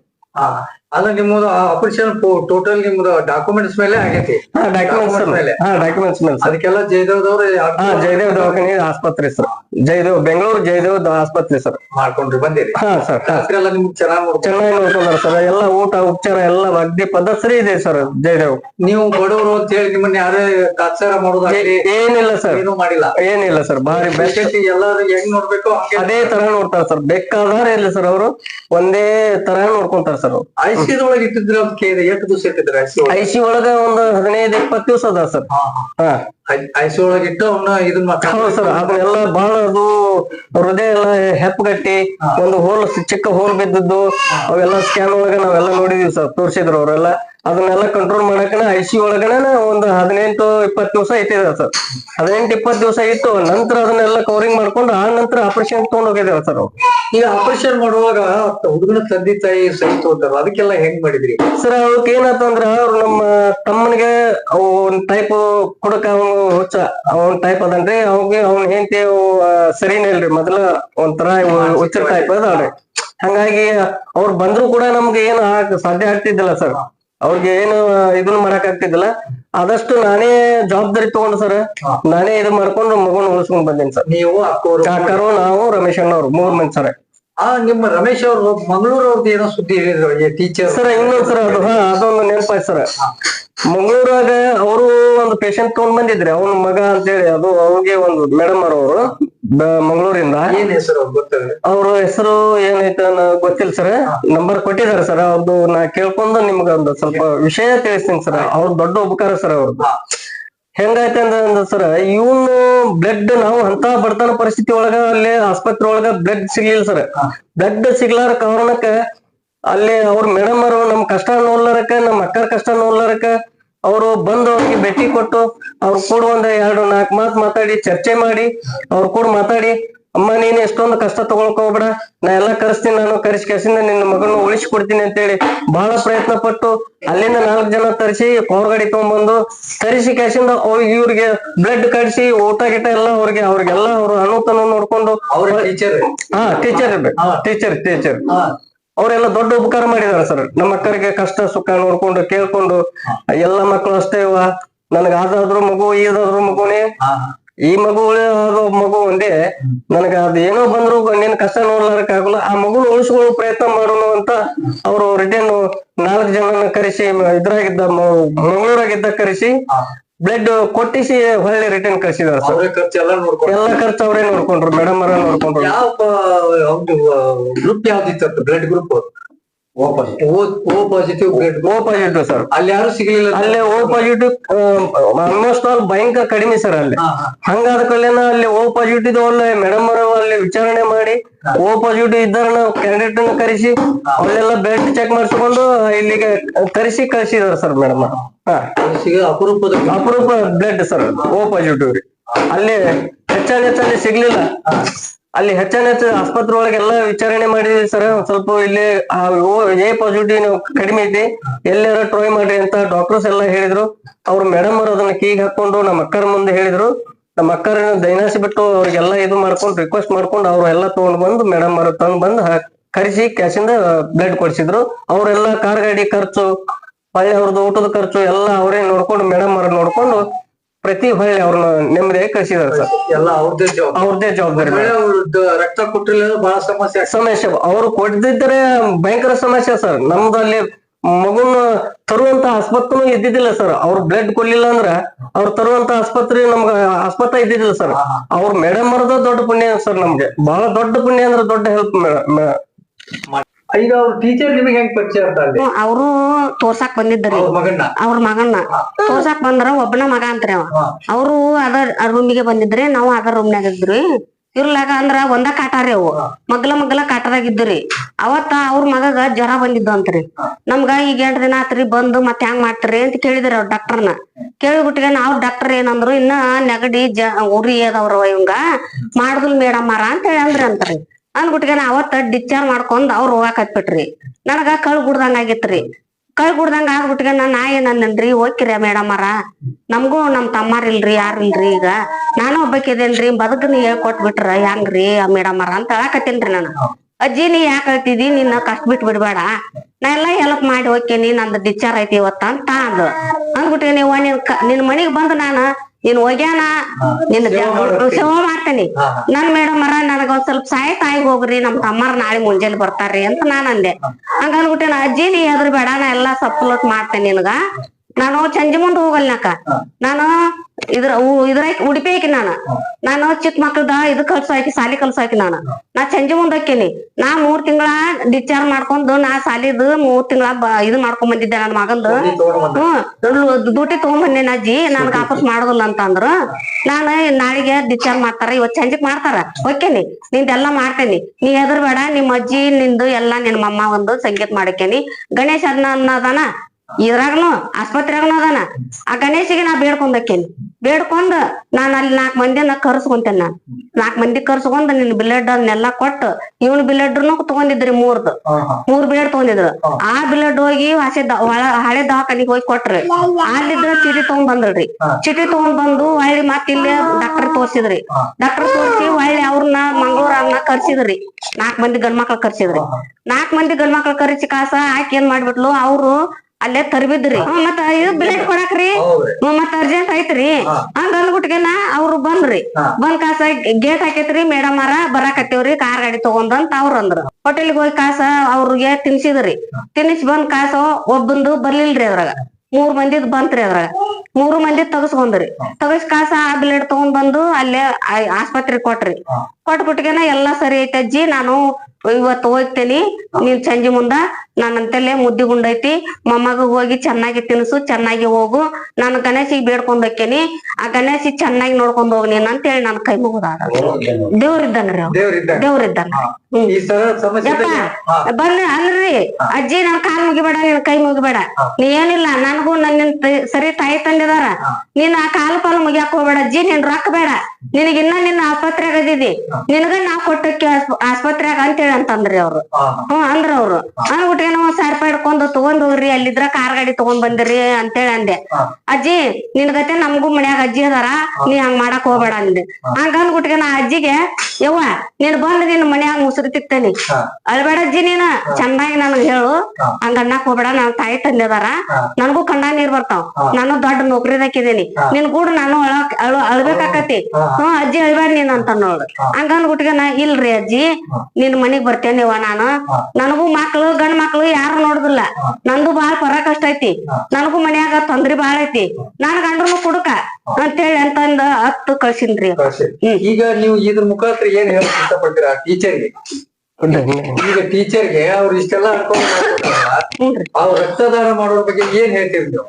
ಅಲ್ಲ ನಿಮ್ಮದು ಆಪರೇಷನ್ ಟೋಟಲ್ ನಿಮ್ದು ಡಾಕ್ಯುಮೆಂಟ್ಸ್ ಮೇಲೆ ಆಗೈತಿ. ಡಾಕ್ಯುಮೆಂಟ್ಸ್ ಮೇಲೆ. ಹಾ ಡಾಕ್ಯುಮೆಂಟ್ಸ್ ಮೇಲೆ ಅದಕ್ಕೆಲ್ಲ ಜಯದೇವ್ದವ್ರು ಹಾ ಜಯದೇವ್ ದವಾಖಾನೆ ಆಸ್ಪತ್ರೆ ಸರ್ ಜಯದೇವ್ ಬೆಂಗಳೂರು ಜಯದೇವ್ ಆಸ್ಪತ್ರೆ ಸರ್ ಮಾಡ್ಕೊಂಡ್ರಿ ಬಂದಿರಿ. ಹಾ ಸರ್ ರಾತ್ರಿ ಎಲ್ಲ ನಿಮ್ಗೆ ಚೆನ್ನಾಗಿ ಚೆನ್ನಾಗಿ ನೋಡ್ಕೊಂಡ್ರ ಸರ್ ಎಲ್ಲ ಊಟ ಉಪಚಾರ ಎಲ್ಲ ಅಗ್ನಿ ಪದ್ಧತಿ ಸರಿ ಇದೆ ಸರ್ ಜಯದೇವ್. ನೀವು ಬಡವರು ಅಂತ ಹೇಳಿ ನಿಮ್ಮನ್ನ ಯಾರೇ ತಾತ್ಸಾರ ಮಾಡೋದಾಗ್ಲಿ ಏನಿಲ್ಲ ಸರ್ ಏನು ಮಾಡಿಲ್ಲ. ಏನಿಲ್ಲ ಸರ್ ಭಾರಿ ಬೆಸ್ಟ್. ಎಲ್ಲರೂ ಹೆಂಗ್ ನೋಡ್ಬೇಕು ಅದೇ ತರ ನೋಡ್ತಾರ ಸರ್ ಬೇಕಾದಾರ ಇಲ್ಲ ಸರ್ ಅವರು? ಒಂದೇ ತರ ನೋಡ್ಕೊಂತಾರ ಸರ್ ಅವ್ರು ಐಸಿದೊಳಗೆ ಇಟ್ಟಿದ್ರ ಅಂತ ಕೇಳಿದೆ ಎಷ್ಟು ದಿವಸ ಇಟ್ಟಿದ್ರ ಐಸಿ ಒಳಗ. ಒಂದು ಹದಿನೈದು ಇಪ್ಪತ್ತು ದಿವಸ ಅದ ಸರ್. ಹಾ ಐಸಿ ಒಳಗ ಇಟ್ಟು ಅವನ್ನ ಇದನ್ನ. ಹೌದು ಸರ್ ಅದನ್ನೆಲ್ಲ ಬಹಳ ಅದು ಹೃದಯ ಎಲ್ಲ ಹೆಪ್ಪಗಟ್ಟಿ ಒಂದು ಹೋಲ್ ಚಿಕ್ಕ ಹೋಲ್ ಬಿದ್ದದ್ದು ಅವೆಲ್ಲ ಸ್ಕ್ಯಾನ್ ಒಳಗ ನಾವೆಲ್ಲ ನೋಡಿದೀವಿ ಸರ್ ತೋರಿಸಿದ್ರು ಅವರೆಲ್ಲ. ಅದನ್ನೆಲ್ಲ ಕಂಟ್ರೋಲ್ ಮಾಡಕನ ಐ ಸಿ ಒಳಗನ ಒಂದು ಹದಿನೆಂಟು ಇಪ್ಪತ್ತು ದಿವಸ ಇಟ್ಟಿದ್ದಾರೆ ಸರ್ ಹದಿನೆಂಟು ಇಪ್ಪತ್ತು ದಿವಸ ಇತ್ತು ನಂತರ ಅದನ್ನೆಲ್ಲ ಕವರಿಂಗ್ ಮಾಡ್ಕೊಂಡು ಆ ನಂತರ ಆಪರೇಷನ್ ತಗೊಂಡ್ ಹೋಗಿದ್ದೇವೆ ಸರ್ ಅವ್ರು. ಈಗ ಆಪರೇಷನ್ ಮಾಡುವಾಗ ಹುಡುಗನ ತಂದೆ ತಾಯಿ ಸಹಿ ತಗೋತಾರ ಅದಕ್ಕೆಲ್ಲ ಹೆಂಗ್ ಮಾಡಿದ್ರಿ? ಸರ್ ಅವಕ್ಕೆ ಏನಾತಂದ್ರ ಅವ್ರು ನಮ್ಮ ತಮ್ಮನಿಗೆ ಅವು ಒಂದ್ ಟೈಪ್ ಕೊಡಕ ಅವನು ಹುಚ್ಚ. ಅವನ್ ಟೈಪ್ ಅದನ್ರಿ ಅವ್ಗೆ ಅವ್ನ ಹೆಂಡತಿ ಸರಿನೇ ಇಲ್ರಿ. ಮೊದಲ ಒಂಥರ ಹುಚ್ಚರ ಟೈಪ್ ಅದಾವ್ರಿ. ಹಂಗಾಗಿ ಅವ್ರು ಬಂದ್ರು ಕೂಡ ನಮ್ಗೆ ಏನು ಸಾಧ್ಯ ಆಗ್ತಿದ್ದಿಲ್ಲ ಸರ್ ಅವ್ರಿಗೆ ಏನು ಇದನ್ನ ಮಾಡಕ್ ಆಗ್ತಿದ್ದಿಲ್ಲ. ಆದಷ್ಟು ನಾನೇ ಜವಾಬ್ದಾರಿ ತಗೊಂಡು ಸರ್ ನಾನೇ ಇದು ಮಾಡ್ಕೊಂಡು ಮಗುನ ಉಳಿಸ್ಕೊಂಡ್ ಬಂದೀನಿ ಸರ್. ನೀವು ಅಕ್ಕೋರು ಕಾಕರು ನಾವು ರಮೇಶ್ ಅಣ್ಣವ್ರು ಮೂರ್ ಮಂದಿ ಸರ್. ಆ ನಿಮ್ಮ ರಮೇಶ್ ಅವರು ಮಂಗಳೂರು ಅವ್ರದ್ದು ಏನೋ ಸುದ್ದಿ ಹೇಳಿದ್ರು ಟೀಚರ್ ಸರ್ ಇನ್ನೊಂದ್ ಸರ್ ಅದು ಹಾ ಅದೊಂದು ನೆನಪಾಯ್ತು ಸರ್. ಮಂಗಳೂರಾಗ ಅವರು ಒಂದು ಪೇಷಂಟ್ ತಗೊಂಡ್ ಬಂದಿದ್ರಿ ಅವನ ಮಗ ಅಂತೇಳಿ ಅದು ಅವ್ರಿಗೆ ಒಂದು ಮೇಡಮ್ ಅವರು ಮಂಗಳೂರಿಂದ. ಏನ್ ಹೆಸರು ಅವ್ರು ಹೆಸರು ಏನೈತೆ ಗೊತ್ತಿಲ್ಲ ಸರ್. ನಂಬರ್ ಕೊಟ್ಟಿದ್ದಾರೆ ಸರ್ ಅವ್ರದ್ದು ನಾ ಕೇಳ್ಕೊಂಡು ನಿಮ್ಗೆ ಒಂದು ಸ್ವಲ್ಪ ವಿಷಯ ತಿಳಿಸ್ತೀನಿ ಸರ್. ಅವ್ರ ದೊಡ್ಡ ಉಪಕಾರ ಸರ್ ಅವ್ರದ್ದು ಹೆಂಗಾಯ್ತು ಅಂದ್ರೆ ಸರ್ ಇವನು ಬ್ಲಡ್ ನಾವು ಅಂತ ಬಡತನ ಪರಿಸ್ಥಿತಿ ಒಳಗ ಅಲ್ಲಿ ಆಸ್ಪತ್ರೆ ಒಳಗ ಬ್ಲಡ್ ಸಿಗ್ಲಿಲ್ಲ ಸರ್ ಬ್ಲಡ್ ಸಿಗ್ಲಾರ ಕಾರಣಕ್ಕೆ ಅಲ್ಲಿ ಅವ್ರ ಮೇಡಮ್ ಅವರು ನಮ್ ಕಷ್ಟ ನೋಡ್ಲಾರಕ ನಮ್ ಅಕ್ಕರ ಕಷ್ಟ ನೋಡ್ಲಾರಕ ಅವರು ಬಂದು ಅವ್ರಿಗೆ ಭೇಟಿ ಕೊಟ್ಟು ಅವ್ರ ಕೂಡ ಒಂದ್ ಎರಡು ನಾಲ್ಕು ಮಾತು ಮಾತಾಡಿ, ಚರ್ಚೆ ಮಾಡಿ, ಅವ್ರ ಕೂಡ ಮಾತಾಡಿ ಅಮ್ಮ ನೀನ್ ಎಷ್ಟೊಂದು ಕಷ್ಟ ತಗೊಳಕ್ ಹೋಗ್ಬೇಡ. ನಾ ಎಲ್ಲಾ ಕರೆಸ್ತೀನಿ ನಾನು ಕರೆಸಿ ಕರೆಸಿಂದ ನಿನ್ನ ಮಗನ ಉಳಿಸಿ ಕೊಡ್ತೀನಿ ಅಂತೇಳಿ ಬಹಳ ಪ್ರಯತ್ನ ಪಟ್ಟು ಅಲ್ಲಿಂದ ನಾಲ್ಕು ಜನ ತರಿಸಿ ಹೊರಗಡೆ ಗಾಡಿ ತಗೊಂಡ್ಬಂದು ತರಿಸಿ ಕೆಸಿಂದ ಅವ್ರಿಗೆ ಇವ್ರಿಗೆ ಬ್ಲಡ್ ಕಡಿಸಿ ಊಟ ಗಿಟ ಎಲ್ಲ ಅವ್ರಿಗೆ ಅವ್ರಿಗೆಲ್ಲ ಅವ್ರ ಅನುತನ ನೋಡ್ಕೊಂಡು ಅವ್ರ ಟೀಚರ್ ಹಾ ಟೀಚರ್ ಟೀಚರ್ ಟೀಚರ್ ಅವರೆಲ್ಲ ದೊಡ್ಡ ಉಪಕಾರ ಮಾಡಿದಾರೆ ಸರ್. ನಮ್ಮ ಅಕ್ಕರಿಗೆ ಕಷ್ಟ ಸುಖ ನೋಡ್ಕೊಂಡು ಕೇಳ್ಕೊಂಡು ಎಲ್ಲ ಮಕ್ಕಳು ಅಷ್ಟೇ ನನಗಾದ್ರೂ ನನಗ ಅದಾದ್ರು ಮಗು ಇದಾದ್ರು ಮಗುನೇ. ಈ ಮಗು ಉಳಿಯೋದು ಮಗು ಒಂದೇ. ನನಗ ಅದ್ ಏನೋ ಬಂದ್ರು ಗಂಡಿನ ಕಷ್ಟ ನೋಡ್ಲಾರಕ್ ಆಗಲ್ಲ ಆ ಮಗುನ ಉಳಿಸ್ಕೊಳ್ಳೋ ಪ್ರಯತ್ನ ಮಾಡೋಣ ಅಂತ ಅವ್ರು ರಿಟರ್ನ್ ನಾಲ್ಕು ಜನನ ಕರೆಸಿ ಇದ್ರಾಗಿದ್ದ ಮಂಗಳೂರಾಗಿದ್ದ ಕರೆಸಿ ಬ್ಲಡ್ ಕೊಟ್ಟಿಸಿ ಹೊಳ್ಳಿ ರಿಟರ್ನ್ ಕಳಿಸಿದಾರ ಸರ್. ಅವ್ರ ಖರ್ಚು ಎಲ್ಲ ನೋಡ್ಕೊಂಡು ಎಲ್ಲ ಖರ್ಚು ಅವರೇ ನೋಡ್ಕೊಂಡ್ರು ಮೇಡಮ್ ಅವರೇ ನೋಡ್ಕೊಂಡ್ರು. ಯಾವ group ಯಾವ್ದಿತ್ತು blood group O positive blood O positive sir ಅಲ್ಲಿ ಯಾರು ಸಿಗ್ಲಿಲ್ಲ ಅಲ್ಲೇ ಓ ಪಾಸಿಟಿವ್ ಆಲ್ಮೋಸ್ಟ್ ಆಲ್ ಭಯಂಕರ ಕಡಿಮೆ ಸರ್ ಅಲ್ಲಿ. ಹಂಗಾದ ಕಲ್ಯಾಣ ಅಲ್ಲಿ ಓ ಪಾಸಿಟಿವ್ ಅಲ್ಲೇ ಮೇಡಮ್ ಅವರು ಅಲ್ಲಿ ವಿಚಾರಣೆ ಮಾಡಿ ಓ ಪಾಸಿಟಿವ್ ಇದ್ದಾರ ನಾವು ಕ್ಯಾಂಡಿಡೇಟ್ ಅನ್ನ ಕರೆಸಿ ಅವರೆಲ್ಲ ಬೆಲ್ಟ್ ಚೆಕ್ ಮಾಡಿಸ್ಕೊಂಡು ಇಲ್ಲಿಗೆ ಕರೆಸಿ ಕಳಿಸಿದಾರ ಸರ್ ಮೇಡಮ್ ಅಪರೂಪದ ಅಪರೂಪ ಬ್ಲಡ್ ಸರ್ ಓ ಪಾಸಿಟಿವ್ ರೀ ಅಲ್ಲಿ ಹೆಚ್ಚಾಗಿ ಹೆಚ್ಚಲ್ಲಿ ಸಿಗ್ಲಿಲ್ಲ. ಅಲ್ಲಿ ಹೆಚ್ಚಾನ ಹೆಚ್ಚು ಆಸ್ಪತ್ರೆ ಒಳಗೆಲ್ಲ ವಿಚಾರಣೆ ಮಾಡಿದ್ವಿ ಸರ್. ಸ್ವಲ್ಪ ಇಲ್ಲಿ ಎ ಪಾಸಿಟಿವ್ ಕಡಿಮೆ ಐತಿ. ಎಲ್ಲಾರ ಟ್ರೈ ಮಾಡ್ರಿ ಅಂತ ಡಾಕ್ಟರ್ಸ್ ಎಲ್ಲ ಹೇಳಿದ್ರು. ಅವ್ರ ಮೇಡಮ್ ಅವರು ಅದನ್ನ ಕೀಗ್ ಹಾಕೊಂಡು ನಮ್ಮ ಅಕ್ಕರ ಮುಂದೆ ಹೇಳಿದ್ರು. ನಮ್ಮ ಅಕ್ಕರ ದೈನಾಸಿ ಬಿಟ್ಟು ಅವ್ರಿಗೆಲ್ಲ ಇದು ಮಾಡ್ಕೊಂಡು ರಿಕ್ವೆಸ್ಟ್ ಮಾಡ್ಕೊಂಡು ಅವ್ರು ಎಲ್ಲ ತಗೊಂಡ್ ಬಂದು ಮೇಡಮ್ ಅವ್ರ ತಂದ್ ಬಂದು ಕರೆಸಿ ಕ್ಯಾಶಿಂದ ಬ್ಲಡ್ ಕೊಡ್ಸಿದ್ರು. ಅವ್ರೆಲ್ಲ ಕಾರ್ ಗಾಡಿ ಖರ್ಚು ಅವ್ರದ್ದು ಊಟದ ಖರ್ಚು ಎಲ್ಲ ಅವರೇ ನೋಡ್ಕೊಂಡು ಮೇಡಮ್ ಅವ್ರ ನೋಡ್ಕೊಂಡು ಪ್ರತಿ ಹೊಳೆ ಅವ್ರ ನೆಮ್ಮದಿಯಾಗಿ ಕಳಿಸಿದಾರೆ ಸರ್. ಎಲ್ಲ ಅವ್ರದ್ದೇ ಜವಾಬ್ದಾರಿ. ಅವ್ರದೇ ಜವಾಬ್ದಾರಿ ಅವ್ರದ್ದು ರಕ್ತ ಕೊಟ್ಟಿಲ್ಲ ಬಹಳ ಸಮಸ್ಯೆ ಆಗ್ತದೆ. ಸಮಸ್ಯೆ. ಅವ್ರು ಕೊಡದಿದ್ರೆ ಭಯಂಕರ ಸಮಸ್ಯೆ ಸರ್. ನಮ್ದು ಅಲ್ಲಿ ಮಗುನ ತರುವಂತ ಆಸ್ಪತ್ರೆನೂ ಇದ್ದಿದ್ದಿಲ್ಲ ಸರ್. ಅವ್ರ ಬ್ಲಡ್ ಕೊಡ್ಲಿಲ್ಲ ಅಂದ್ರ ಅವ್ರ ತರುವಂತ ಆಸ್ಪತ್ರೆ ನಮ್ಗ ಆಸ್ಪತ್ರೆ ಇದ್ದಿದ್ದಿಲ್ಲ ಸರ್. ಅವ್ರ ಮೇಡಮ್ ಅವ್ರದ ದೊಡ್ಡ ಪುಣ್ಯ ಸರ್ ನಮ್ಗೆ. ಬಹಳ ದೊಡ್ಡ ಪುಣ್ಯ ಅಂದ್ರೆ ದೊಡ್ಡ ಹೆಲ್ಪ್ ಈಗ ಅವ್ರ ಟೀಚರ್ ನಿಮಗೆ ಹೆಂಗ್ ಪರಿಚಯ ಅವರು ತೋರ್ಸಾಕ್ ಬಂದಿದ್ರಿ ಅವ್ರ ಮಗನ್ನ? ತೋರ್ಸಾಕ್ ಬಂದ್ರ ಒಬ್ಬನ ಮಗ ಅಂತ್ರಿ ಅವ. ಅವರು ಅದ ರೂಮಿಗೆ ಬಂದಿದ್ರಿ ನಾವು ಅದ ರೂಮ್ನಾಗ ಇದ್ರಿ ಇರ್ಲಾಗ ಅಂದ್ರ ಒಂದ ಕಾಟಾರಿ ಅವು. ಮಗ್ಲ ಮಗ್ಲ ಕಾಟದಾಗ ಇದ್ರಿ ಅವತ್ತ ಅವ್ರ ಮಗಗ ಜ್ವರ ಬಂದಿದ್ದು ಅಂತ್ರಿ. ನಮ್ಗ ಈಗ ಎಂಟ್ ದಿನ ಆತ್ರಿ ಬಂದು ಮತ್ ಹೆಂಗ್ ಮಾಡ್ತಾರಿ ಅಂತ ಕೇಳಿದ್ರಿ ಅವ್ರ ಡಾಕ್ಟರ್ನ ಕೇಳ್ಬಿಟ್ಟಿಗೆ ನಾವ್ ಡಾಕ್ಟರ್ ಏನಂದ್ರು ಇನ್ನ ನೆಗಡಿ ಜ ಉರಿ ಅದವ್ರ ಇವಂಗ. ಮಾಡುದಿಲ್ ಮೇಡಮ್ಮರ ಅಂತ ಹೇಳಿ ಅಂದ್ರಿ ಅಂತ್ರಿ. ಅಂದ್ಬಿಟ್ಟಿಗೆ ನಾ ಅವತ್ತ ಡಿಸ್ಚಾರ್ಜ್ ಮಾಡ್ಕೊಂಡ್ ಅವ್ರ ಹೋಗಾಕ್ ಹತ್ಬಿಟ್ರಿ. ನನಗ ಕಳ್ ಗುಡ್ದಂಗ ಆಗಿತ್ರಿ. ಕಳ್ ಗುಡ್ದಂಗ ಆಗ್ಬಿಟ್ಟಿಗೆ ನಾ ಏನನ್ರಿ ಹೋಗ್ಕಿರ ಮೇಡಮರ ನಮಗೂ ನಮ್ ತಮ್ಮಾರ್ ಇಲ್ರಿ, ಯಾರು ಇಲ್ರಿ ಈಗ? ನಾನು ಒಬ್ಬಾಕಿದೇನ್ರಿ ಬದುಕನ್ ಹೇಳ್ಕೊಟ್ಬಿಟ್ರ ಹೆಂಗ್ರಿ ಮೇಡಮರ ಅಂತ ಹೇಳಾಕತ್ತೇನ್ರಿ ನಾನು. ಅಜ್ಜಿ ನೀ ಯಾಕೆ ಹೇಳ್ತಿದಿ? ನಿನ್ನ ಕಷ್ಟ ಬಿಟ್ಟು ಬಿಡ್ಬೇಡ. ನಾ ಎಲ್ಲಾ ಹೆಲ್ಪ್ ಮಾಡಿ ಹೋಗ್ತೇನಿ ನಂದು ಡಿಸ್ಚಾರ್ಜ್ ಐತಿ ಇವತ್ತ ಅಂತ ಅಂದ್ಲು. ಅಂದ್ಬಿಟ್ಟು ನೀವು ನಿನ್ ನಿನ್ ಮನಿಗ್ ಬಂದು ನಾನು ನೀನ್ ಹೋಗ್ಯಾನ? ನಿನ್ನ ಸೇವೆ ಮಾಡ್ತೇನಿ. ನನ್ ಮೇಡಮ್ ಅರ ನನಗ ಒಂದ್ ಸ್ವಲ್ಪ ಸಹಾಯ ತಾಯಿ ಹೋಗ್ರಿ ನಮ್ ತಮ್ಮರ್ ನಾಳೆ ಮುಂಜಾನೆ ಬರ್ತಾರ್ರಿ ಅಂತ ನಾನ್ ಅಂದೆ. ಹಂಗ ಅನ್ಬಿಟ್ಟೆ ನಾ ಅಜ್ಜಿ ನೀ ಹೆದ್ರ ಬೇಡ ನಾ ಎಲ್ಲಾ ಸಪ್ಲೋಟ್ ಮಾಡ್ತೇನೆ ನಿನಗ. ನಾನು ಚಂಜಮುಂಡ್ ಮುಂದೆ ಹೋಗಲ್ನಕ ನಾನು ಇದ್ರ ಉ- ಇದ್ರ ಉಡುಪಿ ಹಾಕಿ ನಾನು ನಾನು ಚಿಕ್ಕ ಮಕ್ಳದ ಇದು ಕಲ್ಸೋ ಹಾಕಿ ಸಾಲಿ ಕಲ್ಸೋ ಹಾಕಿ ನಾನು. ನಾ ಚಂಜಮುಂಡ್ ಮುಂದೆ ಹಾಕಿನಿ ನಾ ಮೂರ್ ತಿಂಗಳ ಡಿಸ್ಚಾರ್ಜ್ ಮಾಡ್ಕೊಂಡು ನಾ ಸಾಲಿದು ಮೂರ್ ತಿಂಗಳ ಇದು ಮಾಡ್ಕೊಂಡ್ ಬಂದಿದ್ದೆ ನನ್ನ ಮಗಂದು. ಹ್ಮ್. ದುಡ್ಡಿ ತಗೊಂಡ್ ಬಂದೇನ ಅಜ್ಜಿ. ನನ್ಗ ವಾಪಸ್ ಮಾಡೋದಿಲ್ಲ ಅಂತಂದ್ರ. ನಾನು ನಾಳೆಗೆ ಡಿಸ್ಚಾರ್ಜ್ ಮಾಡ್ತಾರ. ಇವತ್ ಚಂಜಿಕ್ ಮಾಡ್ತಾರ. ಓಕೆನಿ ನಿಂದೆಲ್ಲಾ ಮಾಡ್ತೇನಿ. ನೀ ಹೆದರ್ ಬೇಡ ನಿಮ್ ಅಜ್ಜಿ ನಿಂದು ಎಲ್ಲಾ ನಿನ್ ಮಮ್ಮ ಒಂದು ಸಂಗೀತ ಮಾಡಕೇನಿ ಗಣೇಶ್ ಅದನ್ನ ಅನ್ನೋದನ ಇದ್ರಾಗನು ಆಸ್ಪತ್ರೆಗನು ಅದಾನ. ಆ ಗಣೇಶಿಗೆ ನಾ ಬೇಡ್ಕೊಂಡ್ ಬೇಡ್ಕೊಂಡ ನಾನ್ ಅಲ್ಲಿ ನಾಲ್ಕ್ ಮಂದಿನ ಕರ್ಸ್ಕೊಂತೇನೆ ನಾನ್. ನಾಲ್ಕ್ ಮಂದಿ ಕರ್ಸ್ಕೊಂಡ್ ನಿನ್ ಬಿಲೆಡ್ ಅದನ್ನೆಲ್ಲಾ ಕೊಟ್ಟು ಇವ್ನ ಬಿಲೆಡ್ನು ತಗೊಂಡಿದ್ರಿ ಮೂರ್ದು. ಮೂರ್ ಬಿಲೆಡ್ ತಗೊಂಡಿದ್ರು. ಆ ಬಿಲೆಡ್ ಹೋಗಿ ಹಸೆ ಹಳೆ ದವಾಖಾನಿಗೆ ಹೋಗಿ ಕೊಟ್ರಿ. ಅಲ್ಲಿದ್ರ ಚೀಟಿ ತಗೊಂಡ್ ಬಂದ್ರಿ ಚೀಟಿ ತಗೊಂಡ್ ಬಂದು ಹೊಳ್ಳಿ ಮತ್ ಇಲ್ಲಿ ಡಾಕ್ಟರ್ ತೋರ್ಸಿದ್ರಿ. ಡಾಕ್ಟರ್ ತೋರ್ಸಿ ಹೊಳ್ಳಿ ಅವ್ರನ್ನ ಮಂಗಳೂರ ಅವ್ರನ್ನ ಕರ್ಸಿದ್ರಿ. ನಾಲ್ಕ್ ಮಂದಿ ಗಂಡ್ಮಕ್ಳ ಕರ್ಸಿದ್ರಿ. ನಾಲ್ಕ್ ಮಂದಿ ಗಂಡ್ಮಕ್ಳ ಕರ್ಸಿ ಕಾಸ ಆಕಿ ಏನ್ ಮಾಡ್ಬಿಟ್ಲು ಅವ್ರು ಅಲ್ಲೇ ತರ್ಬಿದ್ರಿ. ಮತ್ತ ಇದು ಬಿಲೆಟ್ ಕೊಡಾಕ್ರಿ. ಮತ್ತ ಅರ್ಜೆಂಟ್ ಐತ್ರಿ. ಹಂಗ ಅಂದ್ಬಿಟ್ಗೆನ ಅವ್ರು ಬಂದ್ರಿ. ಬಂದ್ ಕಾಸ ಗೇಟ್ ಹಾಕೈತ್ರಿ ಮೇಡಮ್ ಅರ ಬರಾಕತ್ತೇವ್ರಿ ಕಾರ್ ಗಾಡಿ ತಗೊಂಡಂತ ಅವ್ರ ಅಂದ್ರ. ಹೋಟೆಲ್ಗೆ ಹೋಗಿ ಕಾಸ ಅವ್ರಿಗೆ ತಿನ್ಸಿದ್ರಿ. ತಿನ್ಸ್ ಬಂದ್ ಕಾಸ ಒಬ್ಬಂದು ಬರ್ಲಿಲ್ರಿ ಅದ್ರಾಗ. ಮೂರ್ ಮಂದಿದ್ ಬಂತ್ರಿ ಅದ್ರಾಗ. ಮೂರು ಮಂದಿ ತಗಸ್ಕೊಂಡ್ರಿ. ತಗಸ್ ಕಾಸ ಆ ಬ್ಲೇಡ್ ತಗೊಂಡ್ ಬಂದು ಅಲ್ಲೇ ಆಸ್ಪತ್ರೆ ಕೊಟ್ರಿ. ಕೊಟ್ಬಿಟ್ಗೆನ ಎಲ್ಲಾ ಸರಿ ಐತೆ ಅಜ್ಜಿ. ನಾನು ಇವತ್ತು ಹೋಗ್ತೇನಿ. ನೀನ್ ಸಂಜೆ ಮುಂದ ನನ್ನಂತಲ್ಲೇ ಮುದ್ದಿ ಗುಂಡೈತಿ ಮೊಮ್ಮಗ ಹೋಗಿ ಚೆನ್ನಾಗಿ ತಿನ್ಸು ಚೆನ್ನಾಗಿ ಹೋಗು. ನಾನು ಗಣೇಶಿಗೆ ಬೇಡ್ಕೊಂಡ್ ಹೋಕ್ಕೇನಿ. ಆ ಗಣೇಶಿ ಚೆನ್ನಾಗಿ ನೋಡ್ಕೊಂಡ್ ಹೋಗ್ ನೀನ್ ಅಂತ ಹೇಳಿ ನನ್ ಕೈ ಮುಗುದ ದೇವ್ರಿದ್ದಾನ್ರಿ ದೇವ್ರಿದ್ದಾನ ಯಪ್ಪ ಅಲ್ರಿ. ಅಜ್ಜಿ ನನ್ ಕಾಲ್ ಮುಗಿಬೇಡ ನಿನ್ ಕೈ ಮುಗಿಬೇಡ. ನೀ ಏನಿಲ್ಲ ನನಗೂ ನನ್ನ ಸರಿ ತಾಯಿ ತಂದಿದಾರ. ನೀನ್ ಆ ಕಾಲು ಪಾಲು ಮುಗಿಯಾಕ ಹೋಗ್ಬೇಡ. ಅಜ್ಜಿ ನೀನ್ ರೊಕ್ಕ ಬೇಡ. ನಿನಗ ಇನ್ನ ನಿನ್ನ ಆಸ್ಪತ್ರೆಗ ಅದಿದಿ. ನಿನಗ ನಾ ಕೊಟ್ಟಕ್ಕೆ ಆಸ್ಪತ್ರೆಯಾಗ ಅಂತೇಳಿ ಅಂತಂದ್ರಿ ಅವ್ರು. ಹ್ಮ್ ಅಂದ್ರ ಅವ್ರು. ಅಂದ್ಬಿಟ್ಟು ಏನೋ ಒಂದ್ ಸಾವಿರ ರೂಪಾಯಿ ಹಿಡ್ಕೊಂಡು ತಗೊಂಡ್ ಹೋಗ್ರಿ ಅಲ್ಲಿದ್ರ ಕಾರ್ ಗಾಡಿ ತಗೊಂಡ್ ಬಂದಿರಿ ಅಂತೇಳಿ ಅಂದೆ. ಅಜ್ಜಿ ನಿನ್ಗತೆ ನಮಗೂ ಮನ್ಯಾಗ ಅಜ್ಜಿ ಅದಾರ ನೀ ಹಂಗ ಮಾಡಕ್ ಹೋಗ್ಬೇಡ ಅಂದೆ. ಹಂಗ ಅಂದ್ಬಿಟ್ಟಿಗೆ ನಾ ಅಜ್ಜಿಗೆ ಯವ್ವ ನೀನ್ ಬಂದ್ ನಿನ್ ಮನ್ಯಾಗ ಮುಸುರು ತಿಕ್ತೇನಿ. ಅಳ್ಬೇಡ ಅಜ್ಜಿ ನೀನ ಚಂದಾಗಿ ನನಗ್ ಹೇಳು. ಹಂಗ ಅನ್ನಕ್ ಹೋಗ್ಬೇಡ ನನ್ ತಾಯಿ ತಂದೆ ಅದಾರ. ನನಗೂ ಕಂಡ ನೀರ್ ಬರ್ತಾವ್. ನಾನು ದೊಡ್ಡ ನೌಕರಿದಾಕಿದೀನಿ. ನಿನ್ ಕೂಡ ನಾನು ಅಳ ಅಳು ಅಳ್ಬೇಕಾಕತಿ. ಹ್ಮ್ ಅಜ್ಜಿ ಅಳ್ಬೇಡ ನೀನ್ ಅಂತ ನೋಡು. ಹಂಗ ಅಂದ್ಬಿಟ್ಟಿಗೆ ನಾ ಇಲ್ರಿ ಅಜ್ಜಿ. ನಿನ್ ಮನಿಗ್ ಬರ್ತೇನಿವ ನಾನು. ನನಗೂ ಮಕ್ಳು ಗಂಡ್ ಮಕ್ಳು ಯಾರು ನೋಡುದಿಲ್ಲ. ನಂದು ಬಾಳ ಪರ ಕಷ್ಟ ಐತಿ. ನನಗೂ ಮನ್ಯಾಗ ತೊಂದ್ರಿ ಬಾಳ ಐತಿ. ನಾನ್ ಗಂಡ್ರು ಕುಡುಕ ಅಂತೇಳಿ ಅಂತಂದ ಹತ್ತು ಕಳ್ಸಿನ್ರಿ. ಈಗ ನೀವು ಇದ್ರ ಮುಖಾಂತರ ಏನ್ ಹೇಳಕ್ ಇಷ್ಟಪಡ್ತೀರಾ ಟೀಚರ್ಗೆ ಈಗ ಟೀಚರ್ಗೆ ಅವ್ರು ಇಷ್ಟೆಲ್ಲ ಅನ್ಕೊಂಡ್ ಅವ್ರ ರಕ್ತದಾನ ಮಾಡೋದ್ರ ಬಗ್ಗೆ ಏನ್ ಹೇಳ್ತೀರಿ ನೀವು?